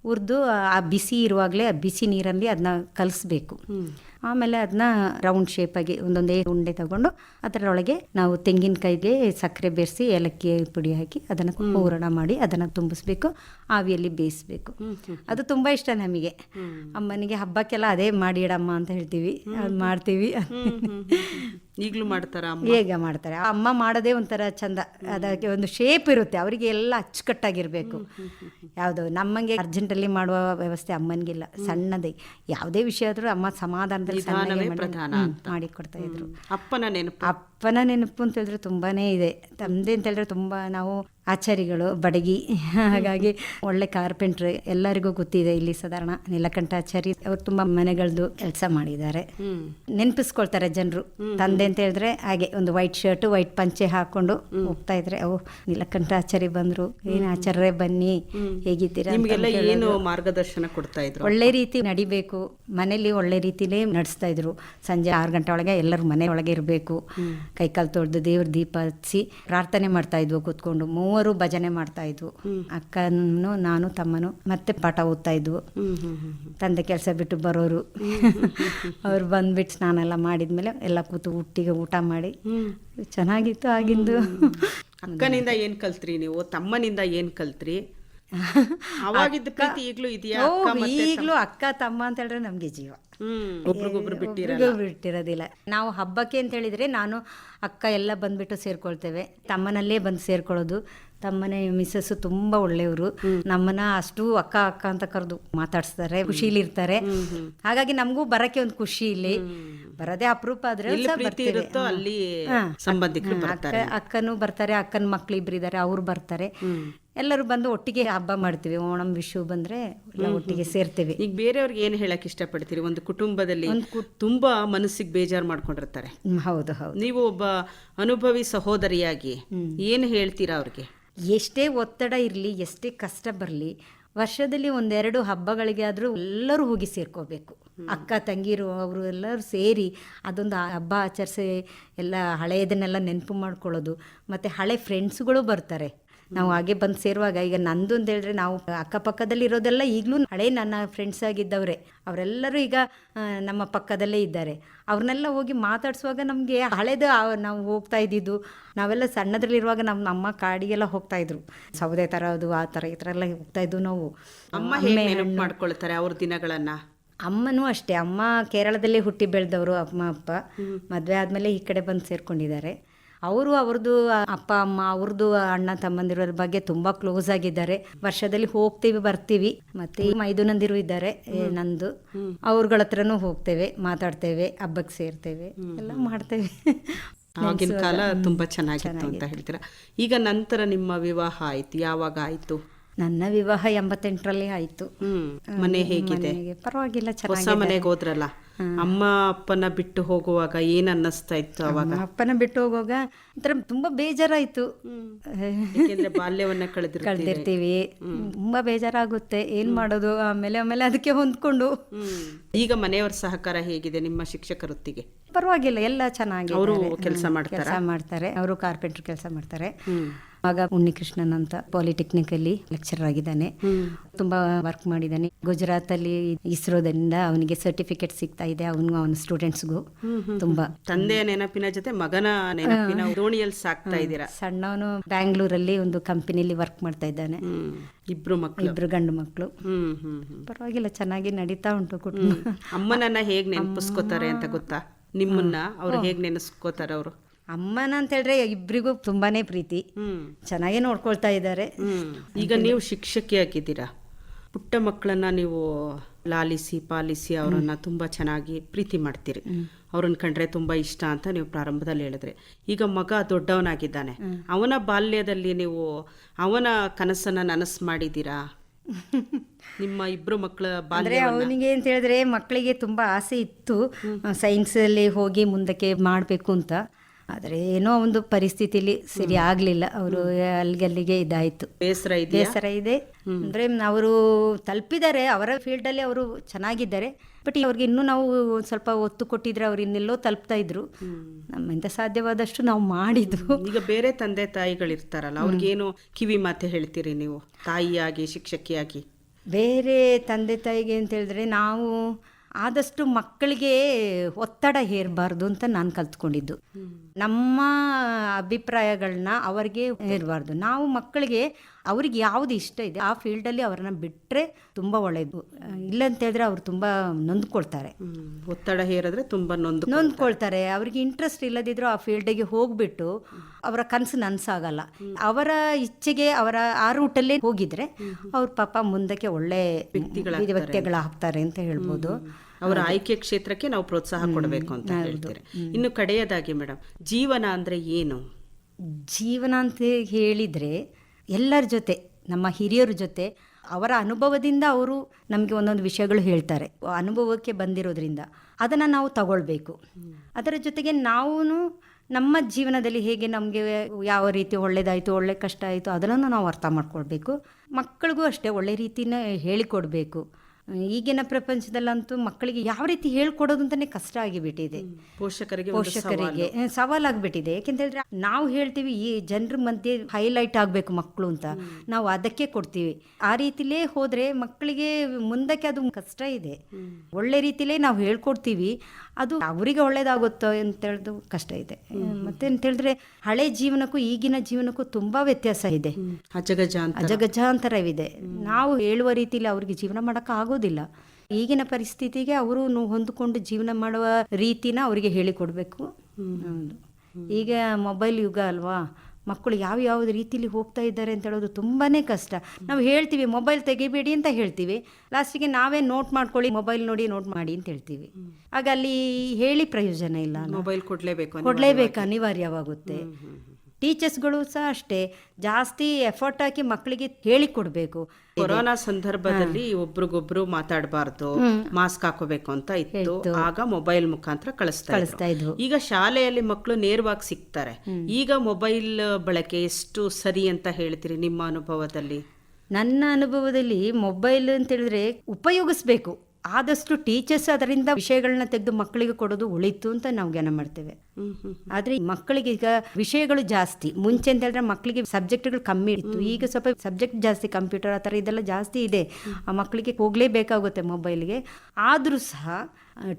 ಹುರಿದು ಆ ಬಿಸಿ ಇರುವಾಗಲೇ ಆ ಬಿಸಿ ನೀರಲ್ಲಿ ಅದನ್ನ ಕಲಿಸ್ಬೇಕು. ಆಮೇಲೆ ಅದನ್ನ ರೌಂಡ್ ಆಗಿ ಒಂದೊಂದೇ ಉಂಡೆ ತಗೊಂಡು ಅದರೊಳಗೆ ನಾವು ತೆಂಗಿನಕಾಯಿಗೆ ಸಕ್ಕರೆ ಬೆರೆಸಿ ಏಲಕ್ಕಿ ಪುಡಿ ಹಾಕಿ ಅದನ್ನ ಹೂರಣ ಮಾಡಿ ಅದನ್ನ ತುಂಬಿಸ್ಬೇಕು ಆವಿಯಲ್ಲಿ ಬೇಯಿಸ್ಬೇಕು. ಅದು ತುಂಬಾ ಇಷ್ಟ ನಮಗೆ. ಅಮ್ಮನಿಗೆ ಹಬ್ಬಕ್ಕೆಲ್ಲ ಅದೇ ಮಾಡಿಡಮ್ಮ ಅಂತ ಹೇಳ್ತೀವಿ. ಅದು ಮಾಡ್ತೀವಿ. ಈಗ್ಲೂ ಮಾಡ್ತಾರ ಹೇಗೆ ಮಾಡ್ತಾರೆ? ಅಮ್ಮ ಮಾಡೋದೇ ಒಂಥರ ಚಂದ ಅದಕ್ಕೆ ಒಂದು ಶೇಪ್ ಇರುತ್ತೆ ಅವರಿಗೆ ಎಲ್ಲ ಅಚ್ಚುಕಟ್ಟಾಗಿರಬೇಕು. ಯಾವುದು ನಮ್ಮಂಗೆ ಅರ್ಜೆಂಟಲ್ಲಿ ಮಾಡುವ ವ್ಯವಸ್ಥೆ ಅಮ್ಮನಿಗಿಲ್ಲ ಸಣ್ಣದೇ. ಯಾವುದೇ ವಿಷಯ ಆದರೂ ಅಮ್ಮ ಸಮಾಧಾನದಲ್ಲಿ ಮಾಡಿ ಕೊಡ್ತಾ ಇದ್ರು. ಅಪ್ಪನ ನೆನಪು? ಅಪ್ಪನ ನೆನಪು ಅಂತ ಹೇಳಿದ್ರೆ ತುಂಬಾನೇ ಇದೆ. ತಂದೆ ಅಂತ ಹೇಳಿದ್ರೆ ತುಂಬಾ ನಾವು ಆಚಾರಿಗಳು ಬಡಗಿ ಹಾಗಾಗಿ ಒಳ್ಳೆ ಕಾರ್ಪೆಂಟ್ರ್ ಎಲ್ಲರಿಗೂ ಗೊತ್ತಿದೆ ಇಲ್ಲಿ ಸಾಧಾರಣ ನೀಲಕಂಠಾಚಾರಿ ಅವ್ರು ತುಂಬಾ ಮನೆಗಳದ್ದು ಕೆಲಸ ಮಾಡಿದ್ದಾರೆ. ನೆನಪಿಸ್ಕೊಳ್ತಾರೆ ಜನರು. ತಂದೆ ಅಂತ ಹೇಳಿದ್ರೆ ಹಾಗೆ ಒಂದು ವೈಟ್ ಶರ್ಟ್ ವೈಟ್ ಪಂಚೆ ಹಾಕೊಂಡು ಹೋಗ್ತಾ ಇದ್ರೆ ಅವು ನೀಲಕಂಠಾಚಾರಿ ಬಂದ್ರು. ಏನು ಆಚಾರ್ಯ ಬನ್ನಿ. ಹೇಗಿದ್ದೀರಾ? ಏನು ಮಾರ್ಗದರ್ಶನ ಕೊಡ್ತಾ ಇದ್ರು? ಒಳ್ಳೆ ರೀತಿ ನಡಿಬೇಕು. ಮನೇಲಿ ಒಳ್ಳೆ ರೀತಿಲೇ ನಡೆಸ್ತಾ ಇದ್ರು. ಸಂಜೆ ಆರು ಗಂಟೆ ಒಳಗೆ ಎಲ್ಲರೂ ಮನೆ ಒಳಗೆ ಇರಬೇಕು. ಕೈಕಾಲು ತೊಳೆದು ದೇವ್ರ ದೀಪ ಹಚ್ಚಿ ಪ್ರಾರ್ಥನೆ ಮಾಡ್ತಾ ಇದ್ವು ಕೂತ್ಕೊಂಡು. ಮೂವರು ಭಜನೆ ಮಾಡ್ತಾ ಇದ್ವು. ಅಕ್ಕನು ನಾನು ತಮ್ಮನು ಮತ್ತೆ ಪಾಠ ಓದ್ತಾ ಇದ್ವು. ತಂದೆ ಕೆಲಸ ಬಿಟ್ಟು ಬರೋರು. ಅವ್ರು ಬಂದ್ಬಿಟ್ಟು ಸ್ನಾನ ಎಲ್ಲ ಮಾಡಿದ್ಮೇಲೆ ಎಲ್ಲ ಕೂತು ಹುಟ್ಟಿಗೆ ಊಟ ಮಾಡಿ. ಚೆನ್ನಾಗಿತ್ತು ಆಗಿಂದು ಅಕ್ಕನಿಂದ ಏನ್ ಕಲ್ತ್ರಿ ನೀವು? ತಮ್ಮನಿಂದ ಏನ್ ಕಲ್ತ್ರಿ? ಅವಾಗಿದ್ದ ಪ್ರೀತಿ ಈಗ್ಲೂ ಇದೆಯಾ? ಈಗಲೂ ಅಕ್ಕ ತಮ್ಮ ಅಂತ ಹೇಳಿದ್ರೆ ನಮ್ಗೆ ಜೀವ. ಒಬ್ರಿಗೊಬ್ರು ಬಿಟ್ಟಿರೋದಿಲ್ಲ. ನಾವು ಹಬ್ಬಕ್ಕೆ ಅಂತ ಹೇಳಿದ್ರೆ ನಾನು ಅಕ್ಕ ಎಲ್ಲ ಬಂದ್ಬಿಟ್ಟು ಸೇರ್ಕೊಳ್ತೇವೆ. ತಮ್ಮನಲ್ಲೇ ಬಂದು ಸೇರ್ಕೊಳ್ಳೋದು. ತಮ್ಮನೆ ಮಿಸ್ಸಸ್ ತುಂಬಾ ಒಳ್ಳೆಯವರು. ನಮ್ಮನ್ನ ಅಷ್ಟು ಅಕ್ಕ ಅಕ್ಕ ಅಂತ ಕರೆದು ಮಾತಾಡ್ಸ್ತಾರೆ ಖುಷಿಲಿ ಇರ್ತಾರೆ ಹಾಗಾಗಿ ನಮಗೂ ಬರಕ್ಕೆ ಒಂದು ಖುಷಿ ಇಲ್ಲಿ. ಬರೋದೇ ಅಪರೂಪ ಆದ್ರೆ ಅಲ್ಲಿ. ಸಂಬಂಧಿಕರು ಬರ್ತಾರೆ. ಅಕ್ಕನೂ ಬರ್ತಾರೆ ಅಕ್ಕನ ಮಕ್ಳು ಇಬ್ರು ಇದ್ದಾರೆ ಅವ್ರು ಬರ್ತಾರೆ. ಎಲ್ಲರೂ ಬಂದು ಒಟ್ಟಿಗೆ ಹಬ್ಬ ಮಾಡ್ತೀವಿ. ಓಣಂ ವಿಷು ಬಂದ್ರೆ ಎಲ್ಲ ಒಟ್ಟಿಗೆ ಸೇರ್ತೇವೆ. ಈಗ ಬೇರೆಯವ್ರಿಗೆ ಏನ್ ಹೇಳಕ್ ಇಷ್ಟಪಡ್ತೀರಿ? ಒಂದು ಕುಟುಂಬದಲ್ಲಿ ತುಂಬಾ ಮನಸ್ಸಿಗೆ ಬೇಜಾರು ಮಾಡ್ಕೊಂಡಿರ್ತಾರೆ. ಹೌದು ಹೌದು. ನೀವು ಒಬ್ಬ ಅನುಭವಿ ಸಹೋದರಿಯಾಗಿ ಏನ್ ಹೇಳ್ತೀರಾ ಅವ್ರಿಗೆ? ಎಷ್ಟೇ ಒತ್ತಡ ಇರಲಿ ಎಷ್ಟೇ ಕಷ್ಟ ಬರಲಿ ವರ್ಷದಲ್ಲಿ ಒಂದೆರಡು ಹಬ್ಬಗಳಿಗೆ ಆದರೂ ಎಲ್ಲರೂ ಹೋಗಿ ಸೇರ್ಕೋಬೇಕು. ಅಕ್ಕ ತಂಗಿರು ಅವರು ಎಲ್ಲರೂ ಸೇರಿ ಅದೊಂದು ಆ ಹಬ್ಬ ಆಚರಿಸಿ ಎಲ್ಲ ಹಳೆಯದನ್ನೆಲ್ಲ ನೆನಪು ಮಾಡ್ಕೊಳ್ಳೋದು. ಮತ್ತು ಹಳೆ ಫ್ರೆಂಡ್ಸ್ಗಳು ಬರ್ತಾರೆ. ನಾವು ಹಾಗೆ ಬಂದು ಸೇರುವಾಗ ಈಗ ನಂದು ಅಂತ ಹೇಳಿದ್ರೆ ನಾವು ಅಕ್ಕಪಕ್ಕದಲ್ಲಿ ಇರೋದೆಲ್ಲ ಈಗಲೂ ಹಳೆ ನನ್ನ ಫ್ರೆಂಡ್ಸ್ ಆಗಿದ್ದವ್ರೆ. ಅವರೆಲ್ಲರೂ ಈಗ ನಮ್ಮ ಪಕ್ಕದಲ್ಲೇ ಇದ್ದಾರೆ. ಅವ್ರನ್ನೆಲ್ಲ ಹೋಗಿ ಮಾತಾಡಿಸುವಾಗ ನಮಗೆ ಹಳೆದ ನಾವು ಹೋಗ್ತಾ ಇದ್ದಿದ್ದು ನಾವೆಲ್ಲ ಸಣ್ಣದ್ರಲ್ಲಿರುವಾಗ ನಮ್ಮ ನಮ್ಮ ಕಾಡಿಗೆಲ್ಲ ಹೋಗ್ತಾ ಇದ್ರು. ಸೌದೆ ತರೋದು ಆ ಥರ ಈ ಥರ ಎಲ್ಲ ಹೋಗ್ತಾ ಇದ್ವು ನಾವು. ಅಮ್ಮ ಹೇಗೆ ಮಾಡ್ಕೊಳ್ತಾರೆ ಅವ್ರ ದಿನಗಳನ್ನ? ಅಮ್ಮನೂ ಅಷ್ಟೇ ಅಮ್ಮ ಕೇರಳದಲ್ಲೇ ಹುಟ್ಟಿ ಬೆಳೆದವರು ಅಮ್ಮ ಅಪ್ಪ. ಮದುವೆ ಆದಮೇಲೆ ಈ ಕಡೆ ಬಂದು ಸೇರ್ಕೊಂಡಿದ್ದಾರೆ. ಅವರು ಅವ್ರದ್ದು ಅಪ್ಪ ಅಮ್ಮ ಅವ್ರದ್ದು ಅಣ್ಣ ತಮ್ಮಂದಿರ ಬಗ್ಗೆ ತುಂಬಾ ಕ್ಲೋಸ್ ಆಗಿದ್ದಾರೆ. ವರ್ಷದಲ್ಲಿ ಹೋಗ್ತೀವಿ ಬರ್ತೀವಿ. ಮತ್ತೆ ಮೈದುನಂದಿರು ಇದ್ದಾರೆ ನಂದು. ಅವ್ರಗಳ ಹತ್ರನೂ ಹೋಗ್ತೇವೆ ಮಾತಾಡ್ತೇವೆ ಹಬ್ಬಕ್ಕೆ ಸೇರ್ತೇವೆ ಎಲ್ಲ ಮಾಡ್ತೇವೆ. ಆಗಿನ ಕಾಲ ತುಂಬಾ ಚೆನ್ನಾಗಿತ್ತು ಅಂತ ಹೇಳ್ತೀರಾ? ಈಗ ನಂತರ ನಿಮ್ಮ ವಿವಾಹ ಆಯ್ತು ಯಾವಾಗ ಆಯ್ತು? ನನ್ನ ವಿವಾಹ ಎಂಬತ್ತೆಂಟರಲ್ಲಿ ಆಯ್ತು. ಮನೆ ಹೇಗಿದೆ? ಪರವಾಗಿಲ್ಲ ಹೊಸ ಮನೆಗೆ ಹೋದ್ರಲ್ಲ? ಅಮ್ಮ ಅಪ್ಪನ ಬಿಟ್ಟು ಹೋಗುವಾಗ ಏನ್ ಅನ್ನಿಸ್ತಾ ಇತ್ತು ಅವಾಗ? ಅಪ್ಪನ ಬಿಟ್ಟು ಹೋಗುವಾಗ ಒಂಥರ ತುಂಬಾ ಬೇಜಾರಾಯ್ತು. ಬಾಲ್ಯವನ್ನ ಬಾಲ್ಯವನ್ನ ಕಳೆದಿರ್ತೀವಿ. ತುಂಬಾ ಬೇಜಾರಾಗುತ್ತೆ. ಏನ್ ಮಾಡೋದು? ಆಮೇಲೆ ಆಮೇಲೆ ಅದಕ್ಕೆ ಹೊಂದ್ಕೊಂಡು. ಈಗ ಮನೆಯವರ ಸಹಕಾರ ಹೇಗಿದೆ ನಿಮ್ಮ ಶಿಕ್ಷಕ ವೃತ್ತಿಗೆ ಪರವಾಗಿಲ್ಲ ಎಲ್ಲ ಚೆನ್ನಾಗಿ ಅವರು ಕೆಲಸ ಮಾಡ್ತಾರೆ? ಕೆಲಸ ಮಾಡ್ತಾರೆ. ಅವರು ಕಾರ್ಪೆಂಟರ್ ಕೆಲಸ ಮಾಡ್ತಾರೆ. ಮಗ ಉನ್ನಿಕೃಷ್ಣನ್ ಅಂತ ಪಾಲಿಟೆಕ್ನಿಕ್ ಅಲ್ಲಿ ಲೆಕ್ಚರ್ ಆಗಿದ್ದಾನೆ ತುಂಬಾ ವರ್ಕ್ ಮಾಡಿದ್ದಾನೆ. ಗುಜರಾತ್ ಅಲ್ಲಿ ಇಸ್ರೋದಿಂದ ಅವನಿಗೆ ಸರ್ಟಿಫಿಕೇಟ್ ಸಿಗ್ತಾ ಇದೆ. ಅವನು ಅವನ ಸ್ಟೂಡೆಂಟ್ಸ್ಗೂ ತುಂಬಾ. ತಂದೆಯ ನೆನಪಿನ ಜೊತೆ ಮಗನ ನೆನಪಿನ ದೋಣಿಯಲ್ಲಿ ಸಾಕ್ತಾ ಇದ್ದೀರಾ? ಸಣ್ಣವನು ಬ್ಯಾಂಗ್ಳೂರಲ್ಲಿ ಒಂದು ಕಂಪನಿಲಿ ವರ್ಕ್ ಮಾಡ್ತಾ ಇದ್ದಾನೆ. ಇಬ್ರು ಮಕ್ಕಳು ಇಬ್ರು ಗಂಡು ಮಕ್ಕಳು ಹ್ಮ್ ಹ್ಮ್ ಹ್ಮ್. ಪರವಾಗಿಲ್ಲ ಚೆನ್ನಾಗಿ ನಡೀತಾ ಉಂಟು ಕುಟುಂಬ. ಅಮ್ಮನನ್ನ ಹೇಗ್ ನೆನಪಿಸ್ಕೋತಾರೆ ಅಂತ ಗೊತ್ತಾ? ನಿಮ್ಮನ್ನ ಅವ್ರು ಹೇಗೆ ನೆನೆಸ್ಕೋತಾರೆ ಅವರು? ಅಮ್ಮನ ಅಂತ ಹೇಳಿದ್ರೆ ಇಬ್ಬರಿಗೂ ತುಂಬಾನೇ ಪ್ರೀತಿ. ಚೆನ್ನಾಗೇ ನೋಡ್ಕೊಳ್ತಾ ಇದ್ದಾರೆ. ಈಗ ನೀವು ಶಿಕ್ಷಕಿ ಆಗಿದ್ದೀರಾ? ಪುಟ್ಟ ಮಕ್ಕಳನ್ನ ನೀವು ಲಾಲಿಸಿ ಪಾಲಿಸಿ ಅವರನ್ನ ತುಂಬಾ ಚೆನ್ನಾಗಿ ಪ್ರೀತಿ ಮಾಡ್ತೀರಿ. ಅವ್ರನ್ನ ಕಂಡ್ರೆ ತುಂಬಾ ಇಷ್ಟ ಅಂತ ನೀವು ಪ್ರಾರಂಭದಲ್ಲಿ ಹೇಳಿದ್ರೆ. ಈಗ ಮಗ ದೊಡ್ಡವನಾಗಿದ್ದಾನೆ. ಅವನ ಬಾಲ್ಯದಲ್ಲಿ ನೀವು ಅವನ ಕನಸನ್ನ ನನಸು ಮಾಡಿದ್ದೀರಾ? ನಿಮ್ಮ ಇಬ್ರು ಮಕ್ಕಳ ಬಾಲ್ಯ ಅವನಿಗೆ ಅಂತ ಹೇಳಿದ್ರೆ ಮಕ್ಕಳಿಗೆ ತುಂಬಾ ಆಸೆ ಇತ್ತು. ಸೈನ್ಸ್ ಅಲ್ಲಿ ಹೋಗಿ ಮುಂದಕ್ಕೆ ಮಾಡಬೇಕು ಅಂತ. ಆದರೆ ಏನೋ ಒಂದು ಪರಿಸ್ಥಿತಿಲಿ ಸರಿ ಆಗ್ಲಿಲ್ಲ. ಅವರು ಅಲ್ಲಿಗೆ ಅಲ್ಲಿಗೆ ಇದಾಯ್ತು. ಬೇಸರ ಇದೆ ಬೇಸರ ಇದೆ. ಅಂದ್ರೆ ಅವರು ತಲುಪಿದ್ದಾರೆ. ಅವರ ಫೀಲ್ಡ್ ಅಲ್ಲಿ ಅವರು ಚೆನ್ನಾಗಿದ್ದಾರೆ. ಬಟ್ ಅವ್ರಿಗೆ ಇನ್ನೂ ನಾವು ಸ್ವಲ್ಪ ಒತ್ತು ಕೊಟ್ಟಿದ್ರೆ ಅವ್ರು ಇನ್ನೆಲ್ಲೋ ತಲುಪ್ತಾ ಇದ್ರು. ನಮ್ಮಿಂದ ಸಾಧ್ಯವಾದಷ್ಟು ನಾವು ಮಾಡಿದ್ವು ಈಗ ಬೇರೆ ತಂದೆ ತಾಯಿಗಳಿರ್ತಾರಲ್ಲ ಅವ್ರಿಗೇನು ಕಿವಿ ಮಾತೆ ಹೇಳ್ತೀರಿ ನೀವು? ತಾಯಿಯಾಗಿ ಶಿಕ್ಷಕಿಯಾಗಿ? ಬೇರೆ ತಂದೆ ತಾಯಿಗೆ ಅಂತ ಹೇಳಿದ್ರೆ ನಾವು ಆದಷ್ಟು ಮಕ್ಕಳಿಗೆ ಒತ್ತಡ ಹೇರಬಾರ್ದು ಅಂತ ನಾನು ಕಲ್ತ್ಕೊಂಡಿದ್ದು. ನಮ್ಮ ಅಭಿಪ್ರಾಯಗಳನ್ನ ಅವರಿಗೆ ಹೇರಬಾರ್ದು. ನಾವು ಮಕ್ಕಳಿಗೆ ಅವ್ರಿಗೆ ಯಾವ್ದು ಇಷ್ಟ ಇದೆ ಆ ಫೀಲ್ಡಲ್ಲಿ ಅವ್ರನ್ನ ಬಿಟ್ಟರೆ ತುಂಬ ಒಳ್ಳೆಯದು ಇಲ್ಲ ಅಂತ ಹೇಳಿದ್ರೆ ಅವ್ರು ತುಂಬ ನೊಂದ್ಕೊಳ್ತಾರೆ. ಒತ್ತಡ ಹೇರಿದ್ರೆ ತುಂಬಾ ನೊಂದು ನೊಂದ್ಕೊಳ್ತಾರೆ. ಅವ್ರಿಗೆ ಇಂಟ್ರೆಸ್ಟ್ ಇಲ್ಲದಿದ್ರು ಆ ಫೀಲ್ಡಿಗೆ ಹೋಗ್ಬಿಟ್ಟು ಅವರ ಕನಸು ನನ್ಸಾಗಲ್ಲ. ಅವರ ಇಚ್ಛೆಗೆ ಅವರ ಆ ರೂಟಲ್ಲೇ ಹೋಗಿದ್ರೆ ಅವ್ರ ಪಾಪ ಮುಂದಕ್ಕೆ ಒಳ್ಳೆ ವ್ಯಕ್ತಿಗಳಾಗ್ತಾರೆ. ಅಂತ ಹೇಳ್ಬೋದು. ಅವರ ಆಯ್ಕೆ ಕ್ಷೇತ್ರಕ್ಕೆ ನಾವು ಪ್ರೋತ್ಸಾಹ ಕೊಡಬೇಕು ಅಂತ ಹೇಳ್ತೀರಿ. ಇನ್ನು ಕಡೆಯದಾಗಿ ಮೇಡಮ್ ಜೀವನ ಅಂದ್ರೆ ಏನು? ಜೀವನ ಅಂತ ಹೇಳಿದರೆ ಎಲ್ಲರ ಜೊತೆ, ನಮ್ಮ ಹಿರಿಯರ ಜೊತೆ, ಅವರ ಅನುಭವದಿಂದ ಅವರು ನಮಗೆ ಒಂದೊಂದು ವಿಷಯಗಳು ಹೇಳ್ತಾರೆ. ಅನುಭವಕ್ಕೆ ಬಂದಿರೋದ್ರಿಂದ ಅದನ್ನು ನಾವು ತಗೊಳ್ಬೇಕು. ಅದರ ಜೊತೆಗೆ ನಾವು ನಮ್ಮ ಜೀವನದಲ್ಲಿ ಹೇಗೆ ನಮಗೆ ಯಾವ ರೀತಿ ಒಳ್ಳೇದಾಯಿತು, ಒಳ್ಳೆ ಕಷ್ಟ ಆಯಿತು ಅದನ್ನು ನಾವು ಅರ್ಥ ಮಾಡ್ಕೊಳ್ಬೇಕು. ಮಕ್ಕಳಿಗೂ ಅಷ್ಟೇ ಒಳ್ಳೆ ರೀತಿನ ಹೇಳಿಕೊಡ್ಬೇಕು. ಈಗಿನ ಪ್ರಪಂಚದಲ್ಲಂತೂ ಮಕ್ಕಳಿಗೆ ಯಾವ ರೀತಿ ಹೇಳ್ಕೊಡೋದು ಅಂತಾನೆ ಕಷ್ಟ ಆಗಿಬಿಟ್ಟಿದೆ. ಪೋಷಕರಿಗೆ ಪೋಷಕರಿಗೆ ಸವಾಲಾಗ್ಬಿಟ್ಟಿದೆ. ಯಾಕೆಂತ ಹೇಳಿದ್ರೆ ನಾವು ಹೇಳ್ತೀವಿ ಈ ಜನರ ಮಧ್ಯೆ ಹೈಲೈಟ್ ಆಗಬೇಕು ಮಕ್ಕಳು ಅಂತ. ನಾವು ಅದಕ್ಕೆ ಕೊಡ್ತೀವಿ. ಆ ರೀತಿಲೇ ಹೋದ್ರೆ ಮಕ್ಕಳಿಗೆ ಮುಂದಕ್ಕೆ ಅದು ಕಷ್ಟ ಇದೆ. ಒಳ್ಳೆ ರೀತಿಲೇ ನಾವು ಹೇಳ್ಕೊಡ್ತೀವಿ. ಅದು ಅವರಿಗೆ ಒಳ್ಳೇದಾಗುತ್ತೋ ಅಂತ ಹೇಳೋದು ಕಷ್ಟ ಇದೆ. ಮತ್ತೆ ಅಂತ ಹೇಳಿದ್ರೆ ಹಳೆ ಜೀವನಕ್ಕೂ ಈಗಿನ ಜೀವನಕ್ಕೂ ತುಂಬಾ ವ್ಯತ್ಯಾಸ ಇದೆ. ಅಜಗಜ ಅಜಗಜಾಂತರವಿದೆ. ನಾವು ಹೇಳುವ ರೀತಿಯಲ್ಲಿ ಅವ್ರಿಗೆ ಜೀವನ ಮಾಡಕ್ಕೆ ಆಗೋದಿಲ್ಲ. ಈಗಿನ ಪರಿಸ್ಥಿತಿಗೆ ಅವರು ಹೊಂದಿಕೊಂಡು ಜೀವನ ಮಾಡುವ ರೀತಿನ ಅವರಿಗೆ ಹೇಳಿಕೊಡ್ಬೇಕು. ಹೌದು. ಈಗ ಮೊಬೈಲ್ ಯುಗ ಅಲ್ವಾ? ಮಕ್ಕಳು ಯಾವ ಯಾವ ರೀತಿಲಿ ಹೋಗ್ತಾ ಇದ್ದಾರೆ ಅಂತ ಹೇಳೋದು ತುಂಬಾನೇ ಕಷ್ಟ. ನಾವು ಹೇಳ್ತೀವಿ ಮೊಬೈಲ್ ತೆಗಿಬೇಡಿ ಅಂತ ಹೇಳ್ತೀವಿ. ಲಾಸ್ಟಿಗೆ ನಾವೇ ನೋಟ್ ಮಾಡ್ಕೊಳ್ಳಿ ಮೊಬೈಲ್ ನೋಡಿ ನೋಟ್ ಮಾಡಿ ಅಂತ ಹೇಳ್ತೀವಿ. ಆಗ ಅಲ್ಲಿ ಹೇಳಿ ಪ್ರಯೋಜನ ಇಲ್ಲ. ಮೊಬೈಲ್ ಕೊಡ್ಲೇಬೇಕು. ಕೊಡ್ಲೇಬೇಕು ಅನಿವಾರ್ಯವಾಗುತ್ತೆ. ಟೀಚರ್ಸ್ಗಳು ಸಹ ಅಷ್ಟೇ ಜಾಸ್ತಿ ಎಫರ್ಟ್ ಹಾಕಿ ಮಕ್ಕಳಿಗೆ ಹೇಳಿಕೊಡ್ಬೇಕು. ಕೊರೋನಾ ಸಂದರ್ಭದಲ್ಲಿ ಒಬ್ರಿಗೊಬ್ರು ಮಾತಾಡಬಾರ್ದು ಮಾಸ್ಕ್ ಹಾಕೋಬೇಕು ಅಂತ ಇತ್ತು. ಆಗ ಮೊಬೈಲ್ ಮುಖಾಂತರ ಕಳಿಸ್ತಾ ಇದ್ರು. ಈಗ ಶಾಲೆಯಲ್ಲಿ ಮಕ್ಕಳು ನೇರವಾಗಿ ಸಿಗ್ತಾರೆ. ಈಗ ಮೊಬೈಲ್ ಬಳಕೆ ಎಷ್ಟು ಸರಿ ಅಂತ ಹೇಳ್ತೀರಿ ನಿಮ್ಮ ಅನುಭವದಲ್ಲಿ? ನನ್ನ ಅನುಭವದಲ್ಲಿ ಮೊಬೈಲ್ ಅಂತ ಹೇಳಿದ್ರೆ ಉಪಯೋಗಿಸ್ಬೇಕು. ಆದಷ್ಟು ಟೀಚರ್ಸ್ ಅದರಿಂದ ವಿಷಯಗಳನ್ನ ತೆಗೆದು ಮಕ್ಕಳಿಗೆ ಕೊಡೋದು ಉಳಿತು ಅಂತ ನಾವು ಜ್ಞಾನ ಮಾಡ್ತೇವೆ. ಆದ್ರೆ ಮಕ್ಕಳಿಗೆ ಈಗ ವಿಷಯಗಳು ಜಾಸ್ತಿ. ಮುಂಚೆ ಅಂತ ಹೇಳಿದ್ರೆ ಮಕ್ಕಳಿಗೆ ಸಬ್ಜೆಕ್ಟ್ಗಳು ಕಮ್ಮಿ ಇತ್ತು. ಈಗ ಸ್ವಲ್ಪ ಸಬ್ಜೆಕ್ಟ್ ಜಾಸ್ತಿ ಕಂಪ್ಯೂಟರ್ ಆ ಥರ ಇದೆಲ್ಲ ಜಾಸ್ತಿ ಇದೆ. ಆ ಮಕ್ಕಳಿಗೆ ಹೋಗಲೇಬೇಕಾಗುತ್ತೆ ಮೊಬೈಲ್ಗೆ ಆದರೂ ಸಹ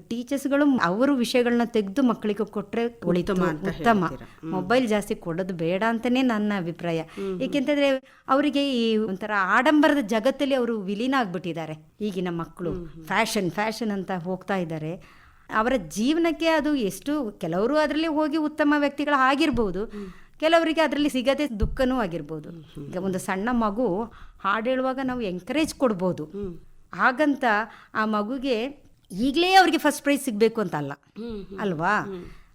ಟೀಚರ್ಸ್ಗಳು ಅವರು ವಿಷಯಗಳನ್ನ ತೆಗೆದು ಮಕ್ಕಳಿಗೆ ಕೊಟ್ಟರೆ ಉಳಿತಮ ಉತ್ತಮ. ಮೊಬೈಲ್ ಜಾಸ್ತಿ ಕೊಡೋದು ಬೇಡ ಅಂತಲೇ ನನ್ನ ಅಭಿಪ್ರಾಯ. ಏಕೆಂತಂದ್ರೆ ಅವರಿಗೆ ಈ ಒಂಥರ ಆಡಂಬರದ ಜಗತ್ತಲ್ಲಿ ಅವರು ವಿಲೀನ ಆಗ್ಬಿಟ್ಟಿದ್ದಾರೆ ಈಗಿನ ಮಕ್ಕಳು. ಫ್ಯಾಷನ್ ಫ್ಯಾಷನ್ ಅಂತ ಹೋಗ್ತಾ ಇದ್ದಾರೆ. ಅವರ ಜೀವನಕ್ಕೆ ಅದು ಎಷ್ಟು ಕೆಲವರು ಅದರಲ್ಲಿ ಹೋಗಿ ಉತ್ತಮ ವ್ಯಕ್ತಿಗಳು ಆಗಿರ್ಬೋದು ಕೆಲವರಿಗೆ ಅದರಲ್ಲಿ ಸಿಗದೆ ದುಃಖನೂ ಆಗಿರ್ಬೋದು. ಈಗ ಒಂದು ಸಣ್ಣ ಮಗು ಹಾಡು ಹೇಳುವಾಗ ನಾವು ಎಂಕರೇಜ್ ಕೊಡ್ಬೋದು. ಹಾಗಂತ ಆ ಮಗುಗೆ ಈಗಲೇ ಅವರಿಗೆ ಫಸ್ಟ್ ಪ್ರೈಸ್ ಸಿಗಬೇಕು ಅಂತ ಅಲ್ಲ. ಅಲ್ವಾ?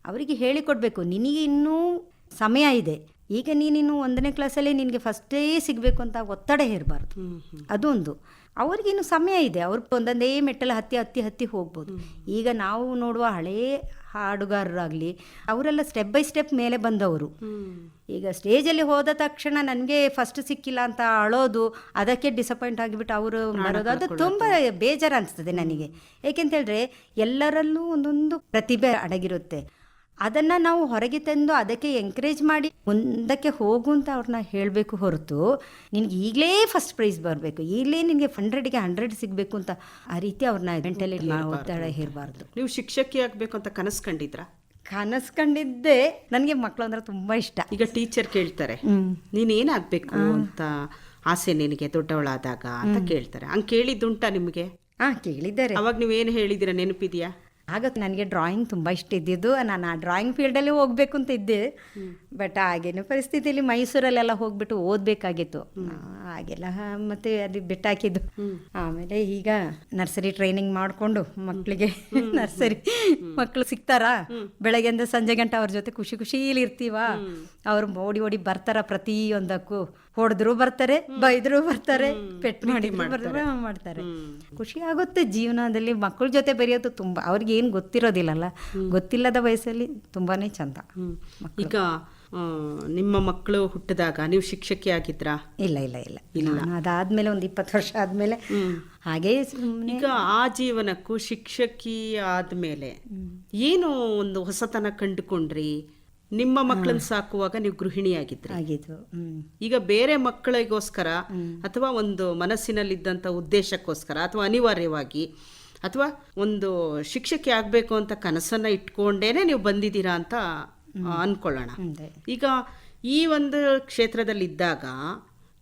ಅವರಿಗೆ ಹೇಳಿಕೊಡ್ಬೇಕು. ನಿನಗೆ ಇನ್ನೂ ಸಮಯ ಇದೆ. ಈಗ ನೀನಿನ್ನು ಒಂದನೇ ಕ್ಲಾಸಲ್ಲಿ ನಿನಗೆ ಫಸ್ಟೇ ಸಿಗಬೇಕು ಅಂತ ಒತ್ತಡ ಹೇರಬಾರ್ದು. ಅದೊಂದು. ಅವ್ರಿಗಿನ್ನು ಸಮಯ ಇದೆ. ಅವ್ರು ಒಂದೊಂದೇ ಮೆಟ್ಟಲು ಹತ್ತಿ ಹತ್ತಿ ಹತ್ತಿ ಹೋಗ್ಬೋದು. ಈಗ ನಾವು ನೋಡುವ ಹಳೇ ಹಾಡುಗಾರರಾಗಲಿ ಅವರೆಲ್ಲ ಸ್ಟೆಪ್ ಬೈ ಸ್ಟೆಪ್ ಮೇಲೆ ಬಂದವರು. ಈಗ ಸ್ಟೇಜಲ್ಲಿ ಹೋದ ತಕ್ಷಣ ನನಗೆ ಫಸ್ಟ್ ಸಿಕ್ಕಿಲ್ಲ ಅಂತ ಅಳೋದು ಅದಕ್ಕೆ ಡಿಸಪಾಯಿಂಟ್ ಆಗಿಬಿಟ್ಟು ಅವರು ಮಾಡೋದು ಅದು ತುಂಬ ಬೇಜಾರು ಅನಿಸ್ತದೆ ನನಗೆ. ಏಕೆಂತ ಹೇಳಿದ್ರೆ ಎಲ್ಲರಲ್ಲೂ ಒಂದೊಂದು ಪ್ರತಿಭೆ ಅಡಗಿರುತ್ತೆ. ಅದನ್ನ ನಾವು ಹೊರಗೆ ತಂದು ಅದಕ್ಕೆ ಎಂಕರೇಜ್ ಮಾಡಿ ಮುಂದಕ್ಕೆ ಹೋಗು ಅಂತ ಅವ್ರನ್ನ ಹೇಳಬೇಕು ಹೊರತು ನಿನಗೆ ಈಗಲೇ ಫಸ್ಟ್ ಪ್ರೈಸ್ ಬರಬೇಕು. ಈಗಲೇ ನಿನಗೆ ಹಂಡ್ರೆಡ್ಗೆ ಹಂಡ್ರೆಡ್ ಸಿಗಬೇಕು ಅಂತ ಆ ರೀತಿ ಅವ್ರನ್ನ ಮೆಂಟಲಿ ಒತ್ತಡ ಹೇರಬಾರ್ದು. ನೀವು ಶಿಕ್ಷಕಿ ಆಗಬೇಕು ಅಂತ ಕನಸು ಕಂಡಿದ್ರಾ? ಕನಸು ಕಂಡಿದ್ದೆ. ನನಗೆ ಮಕ್ಕಳು ಅಂದ್ರೆ ತುಂಬ ಇಷ್ಟ. ಈಗ ಟೀಚರ್ ಕೇಳ್ತಾರೆ ನೀನು ಏನಾಗಬೇಕು ಅಂತ ಆಸೆ ನಿನಗೆ ದೊಡ್ಡವಳಾದಾಗ ಅಂತ ಕೇಳ್ತಾರೆ. ಹಂಗೆ ಕೇಳಿದ್ದುಂಟಾ ನಿಮಗೆ? ಹಾ ಕೇಳಿದ್ದಾರೆ. ಅವಾಗ ನೀವೇನು ಹೇಳಿದಿರ ನೆನಪಿದ್ಯಾ? ಆಗ ನನಗೆ ಡ್ರಾಯಿಂಗ್ ತುಂಬ ಇಷ್ಟ ಇದ್ದಿದ್ದು. ನಾನು ಆ ಡ್ರಾಯಿಂಗ್ ಫೀಲ್ಡಲ್ಲಿ ಹೋಗ್ಬೇಕು ಅಂತ ಇದ್ದೆ. ಬಟ್ ಆಗಿನ ಪರಿಸ್ಥಿತಿಯಲ್ಲಿ ಮೈಸೂರಲ್ಲೆಲ್ಲ ಹೋಗ್ಬಿಟ್ಟು ಓದಬೇಕಾಗಿತ್ತು. ಹಾಗೆಲ್ಲ ಮತ್ತೆ ಅದು ಬಿಟ್ಟಾಕಿದ್ದು. ಆಮೇಲೆ ಈಗ ನರ್ಸರಿ ಟ್ರೈನಿಂಗ್ ಮಾಡಿಕೊಂಡು ಮಕ್ಕಳಿಗೆ ನರ್ಸರಿ ಮಕ್ಕಳು ಸಿಗ್ತಾರಾ? ಬೆಳಗ್ಗೆಯಿಂದ ಸಂಜೆ ಗಂಟೆ ಅವ್ರ ಜೊತೆ ಖುಷಿ ಖುಷಿಲಿ ಇರ್ತೀವ? ಅವ್ರು ಓಡಿ ಓಡಿ ಬರ್ತಾರ ಪ್ರತಿಯೊಂದಕ್ಕೂ? ಹೊಡೆದ್ರು ಬರ್ತಾರೆ ಬೈದ್ರು ಬರ್ತಾರೆ ಪೆಟ್ ಮಾಡಿ ಮಾಡ್ತಾರೆ. ಖುಷಿ ಆಗುತ್ತೆ ಜೀವನದಲ್ಲಿ. ಮಕ್ಕಳ ಜೊತೆ ಬೆರೆಯೋದು ತುಂಬ ಅವ್ರಿಗೆ ಏನು ಗೊತ್ತಿರೋದಿಲ್ಲಲ್ಲ ಗೊತ್ತಿಲ್ಲದ ವಯಸ್ಸಲ್ಲಿ ತುಂಬಾನೇ ಚಂದ ಈಗ ನಿಮ್ಮ ಮಕ್ಕಳು ಹುಟ್ಟಿದಾಗ ನೀವು ಶಿಕ್ಷಕಿ ಆಗಿದ್ರ? ಇಲ್ಲ ಇಲ್ಲ ಇಲ್ಲ. ಇಲ್ಲ. ಅದಾದ್ಮೇಲೆ ಒಂದು ಇಪ್ಪತ್ತು ವರ್ಷ ಆದ್ಮೇಲೆ ಹಾಗೆ ಈಗ ಆ ಜೀವನಕ್ಕೂ ಶಿಕ್ಷಕಿ ಆದ್ಮೇಲೆ ಏನು ಒಂದು ಹೊಸತನ ಕಂಡುಕೊಂಡ್ರಿ? ನಿಮ್ಮ ಮಕ್ಕಳನ್ನ ಸಾಕುವಾಗ ನೀವು ಗೃಹಿಣಿಯಾಗಿದ್ರಿ. ಆಗಿದ್ವು ಹ್ಮ್. ಈಗ ಬೇರೆ ಮಕ್ಕಳಿಗೋಸ್ಕರ ಅಥವಾ ಒಂದು ಮನಸ್ಸಿನಲ್ಲಿದ್ದಂಥ ಉದ್ದೇಶಕ್ಕೋಸ್ಕರ ಅಥವಾ ಅನಿವಾರ್ಯವಾಗಿ ಅಥವಾ ಒಂದು ಶಿಕ್ಷಕಿ ಆಗಬೇಕು ಅಂತ ಕನಸನ್ನ ಇಟ್ಕೊಂಡೇನೆ ನೀವು ಬಂದಿದ್ದೀರಾ ಅಂತ ಆ, ಅನ್ಕೊಳ್ಳೋಣ. ಅದೇ. ಈಗ ಈ ಒಂದು ಕ್ಷೇತ್ರದಲ್ಲಿ ಇದ್ದಾಗ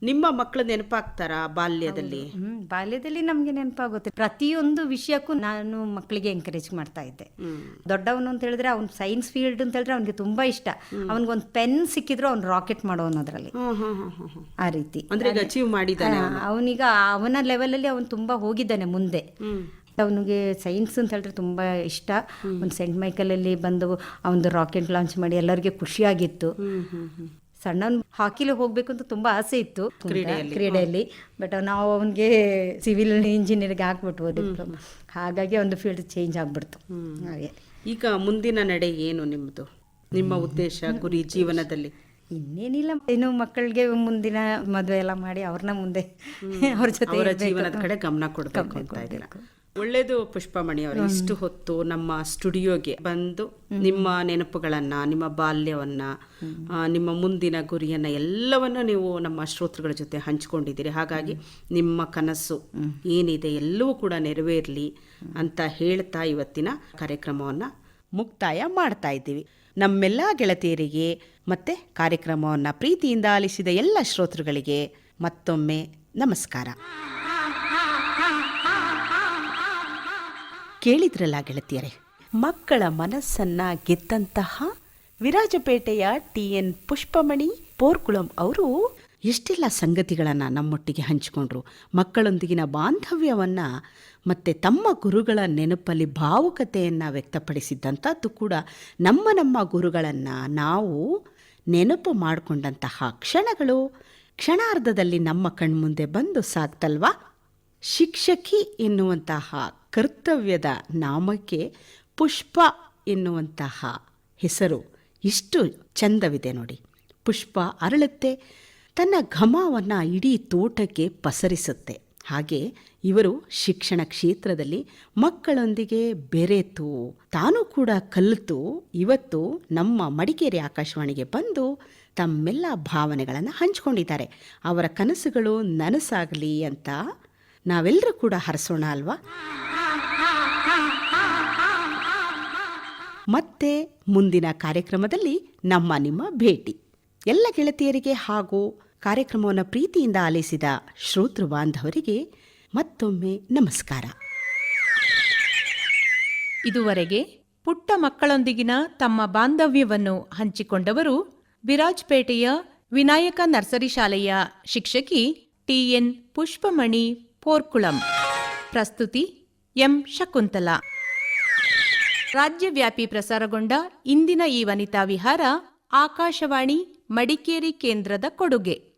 ನಿಮ್ಮ ಮಕ್ಕಳು ನೆನಪಾಗ್ತಾರಾ ಬಾಲ್ಯದಲ್ಲಿ? ಹ್ಮ್ ಬಾಲ್ಯದಲ್ಲಿ ನಮ್ಗೆ ನೆನಪಾಗುತ್ತೆ. ಪ್ರತಿಯೊಂದು ವಿಷಯಕ್ಕೂ ನಾನು ಮಕ್ಕಳಿಗೆ ಎಂಕರೇಜ್ ಮಾಡ್ತಾ ಇದ್ದೆ. ದೊಡ್ಡವನು ಅಂತ ಹೇಳಿದ್ರೆ ಅವ್ನು ಸೈನ್ಸ್ ಫೀಲ್ಡ್ ಅಂತ ಹೇಳಿದ್ರೆ ಅವ್ನಿಗೆ ತುಂಬಾ ಇಷ್ಟ. ಅವನಿಗೊಂದು ಪೆನ್ ಸಿಕ್ಕಿದ್ರು ಅವ್ನು ರಾಕೆಟ್ ಮಾಡೋನು ಅದರಲ್ಲಿ. ಹ್ಮ್. ಆ ರೀತಿ. ಅಂದ್ರೆ ಈಗ ಅಚೀವ್ ಮಾಡಿದ್ದಾನೆ ಅವನೀಗ ಅವನ ಲೆವೆಲಲ್ಲಿ ಅವನು ತುಂಬಾ ಹೋಗಿದ್ದಾನೆ ಮುಂದೆ. ಅವನಿಗೆ ಸೈನ್ಸ್ ಅಂತ ಹೇಳಿದ್ರೆ ತುಂಬ ಇಷ್ಟ. ಒಂದು ಸೆಂಟ್ ಮೈಕಲಲ್ಲಿ ಬಂದು ಅವನದು ರಾಕೆಟ್ ಲಾಂಚ್ ಮಾಡಿ ಎಲ್ಲರಿಗೆ ಖುಷಿಯಾಗಿತ್ತು. ಸಣ್ಣವನ್ ಹಾಕಿಲಿ ಹೋಗ್ಬೇಕು ಅಂತ ತುಂಬಾ ಆಸೆ ಇತ್ತು. ಕ್ರೀಡೆಯಲ್ಲಿ. ಬಟ್ ನಾವು ಅವನಿಗೆ ಸಿವಿಲ್ ಇಂಜಿನಿಯರಿಂಗ್ ಹಾಕ್ಬಿಟ್ವು ಡಿಪ್ಲೊಮಾ ಹಾಗಾಗಿ ಒಂದು ಫೀಲ್ಡ್ ಚೇಂಜ್ ಆಗ್ಬಿಡ್ತು. ಹಾಗೆ. ಈಗ ಮುಂದಿನ ನಡೆ ಏನು ನಿಮ್ಮದು ನಿಮ್ಮ ಉದ್ದೇಶ ಗುರಿ ಜೀವನದಲ್ಲಿ? ಇನ್ನೇನಿಲ್ಲ. ಇನ್ನು ಮಕ್ಕಳಿಗೆ ಮುಂದಿನ ಮದುವೆ ಎಲ್ಲ ಮಾಡಿ ಅವ್ರನ್ನ ಮುಂದೆ ಅವ್ರ ಜೊತೆ ಅವರ. ಜೀವನದ ಕಡೆ ಗಮನ ಕೊಡಬೇಕು ಅಂತ ಇದ್ದೀರಾ? ಒಳ್ಳೇದು ಪುಷ್ಪಮಣಿ ಅವರು. ಇಷ್ಟು ಹೊತ್ತು ನಮ್ಮ ಸ್ಟುಡಿಯೋಗೆ ಬಂದು ನಿಮ್ಮ ನೆನಪುಗಳನ್ನ ನಿಮ್ಮ ಬಾಲ್ಯವನ್ನ ನಿಮ್ಮ ಮುಂದಿನ ಗುರಿಯನ್ನ ಎಲ್ಲವನ್ನ ನೀವು ನಮ್ಮ ಶ್ರೋತೃಗಳ ಜೊತೆ ಹಂಚ್ಕೊಂಡಿದ್ದೀರಿ. ಹಾಗಾಗಿ ನಿಮ್ಮ ಕನಸು ಏನಿದೆ ಎಲ್ಲವೂ ಕೂಡ ನೆರವೇರಲಿ ಅಂತ ಹೇಳ್ತಾ ಇವತ್ತಿನ ಕಾರ್ಯಕ್ರಮವನ್ನ ಮುಕ್ತಾಯ ಮಾಡ್ತಾ ಇದ್ದೀವಿ. ನಮ್ಮೆಲ್ಲ ಗೆಳತಿಯರಿಗೆ ಮತ್ತೆ ಕಾರ್ಯಕ್ರಮವನ್ನು ಪ್ರೀತಿಯಿಂದ ಆಲಿಸಿದ ಎಲ್ಲ ಶ್ರೋತೃಗಳಿಗೆ ಮತ್ತೊಮ್ಮೆ ನಮಸ್ಕಾರ. ಕೇಳಿದ್ರಲ್ಲ ಗೆಳತಿಯರೇ, ಮಕ್ಕಳ ಮನಸ್ಸನ್ನ ಗೆದ್ದಂತಹ ವಿರಾಜಪೇಟೆಯ ಟಿ ಎನ್ ಪುಷ್ಪಮಣಿ ಪೋರ್ಕುಳಂ ಅವರು ಎಷ್ಟೆಲ್ಲ ಸಂಗತಿಗಳನ್ನು ನಮ್ಮೊಟ್ಟಿಗೆ ಹಂಚಿಕೊಂಡ್ರು, ಮಕ್ಕಳೊಂದಿಗಿನ ಬಾಂಧವ್ಯವನ್ನು ಮತ್ತು ತಮ್ಮ ಗುರುಗಳ ನೆನಪಲ್ಲಿ ಭಾವುಕತೆಯನ್ನು ವ್ಯಕ್ತಪಡಿಸಿದ್ದಂಥದ್ದು ಕೂಡ ನಮ್ಮ ನಮ್ಮ ಗುರುಗಳನ್ನು ನಾವು ನೆನಪು ಮಾಡಿಕೊಂಡಂತಹ ಕ್ಷಣಗಳು ಕ್ಷಣಾರ್ಧದಲ್ಲಿ ನಮ್ಮ ಕಣ್ಮುಂದೆ ಬಂದು ಸಾಕ್ತಲ್ವಾ? ಶಿಕ್ಷಕಿ ಎನ್ನುವಂತಹ ಕರ್ತವ್ಯದ ನಾಮಕ್ಕೆ ಪುಷ್ಪ ಎನ್ನುವಂತಹ ಹೆಸರು ಇಷ್ಟು ಚಂದವಿದೆ ನೋಡಿ. ಪುಷ್ಪ ಅರಳುತ್ತೆ, ತನ್ನ ಘಮವನ್ನು ಇಡೀ ತೋಟಕ್ಕೆ ಪಸರಿಸುತ್ತೆ. ಹಾಗೆ ಇವರು ಶಿಕ್ಷಣ ಕ್ಷೇತ್ರದಲ್ಲಿ ಮಕ್ಕಳೊಂದಿಗೆ ಬೆರೆತು, ತಾನು ಕೂಡ ಕಲಿತು, ಇವತ್ತು ನಮ್ಮ ಮಡಿಕೇರಿ ಆಕಾಶವಾಣಿಗೆ ಬಂದು ತಮ್ಮೆಲ್ಲ ಭಾವನೆಗಳನ್ನು ಹಂಚಿಕೊಂಡಿದ್ದಾರೆ. ಅವರ ಕನಸುಗಳು ನನಸಾಗಲಿ ಅಂತ ನಾವೆಲ್ಲರೂ ಕೂಡ ಹರಸೋಣ ಅಲ್ವಾ? ಮತ್ತೆ ಮುಂದಿನ ಕಾರ್ಯಕ್ರಮದಲ್ಲಿ ನಮ್ಮ ನಿಮ್ಮ ಭೇಟಿ. ಎಲ್ಲ ಗೆಳತಿಯರಿಗೆ ಹಾಗೂ ಕಾರ್ಯಕ್ರಮವನ್ನು ಪ್ರೀತಿಯಿಂದ ಆಲಿಸಿದ ಶ್ರೋತೃ ಬಾಂಧವರಿಗೆ ಮತ್ತೊಮ್ಮೆ ನಮಸ್ಕಾರ. ಇದುವರೆಗೆ ಪುಟ್ಟ ಮಕ್ಕಳೊಂದಿಗಿನ ತಮ್ಮ ಬಾಂಧವ್ಯವನ್ನು ಹಂಚಿಕೊಂಡವರು ವಿರಾಜ್ಪೇಟೆಯ ವಿನಾಯಕ ನರ್ಸರಿ ಶಾಲೆಯ ಶಿಕ್ಷಕಿ ಟಿಎನ್ ಪುಷ್ಪಮಣಿ ಪೋರ್ಕುಳಂ. ಪ್ರಸ್ತುತಿ ಎಂ. ಶಕುಂತಲಾ. ರಾಜ್ಯವ್ಯಾಪಿ ಪ್ರಸಾರಗೊಂಡ ಇಂದಿನ ಈ ವನಿತಾ ವಿಹಾರ ಆಕಾಶವಾಣಿ ಮಡಿಕೇರಿ ಕೇಂದ್ರದ ಕೊಡುಗೆ.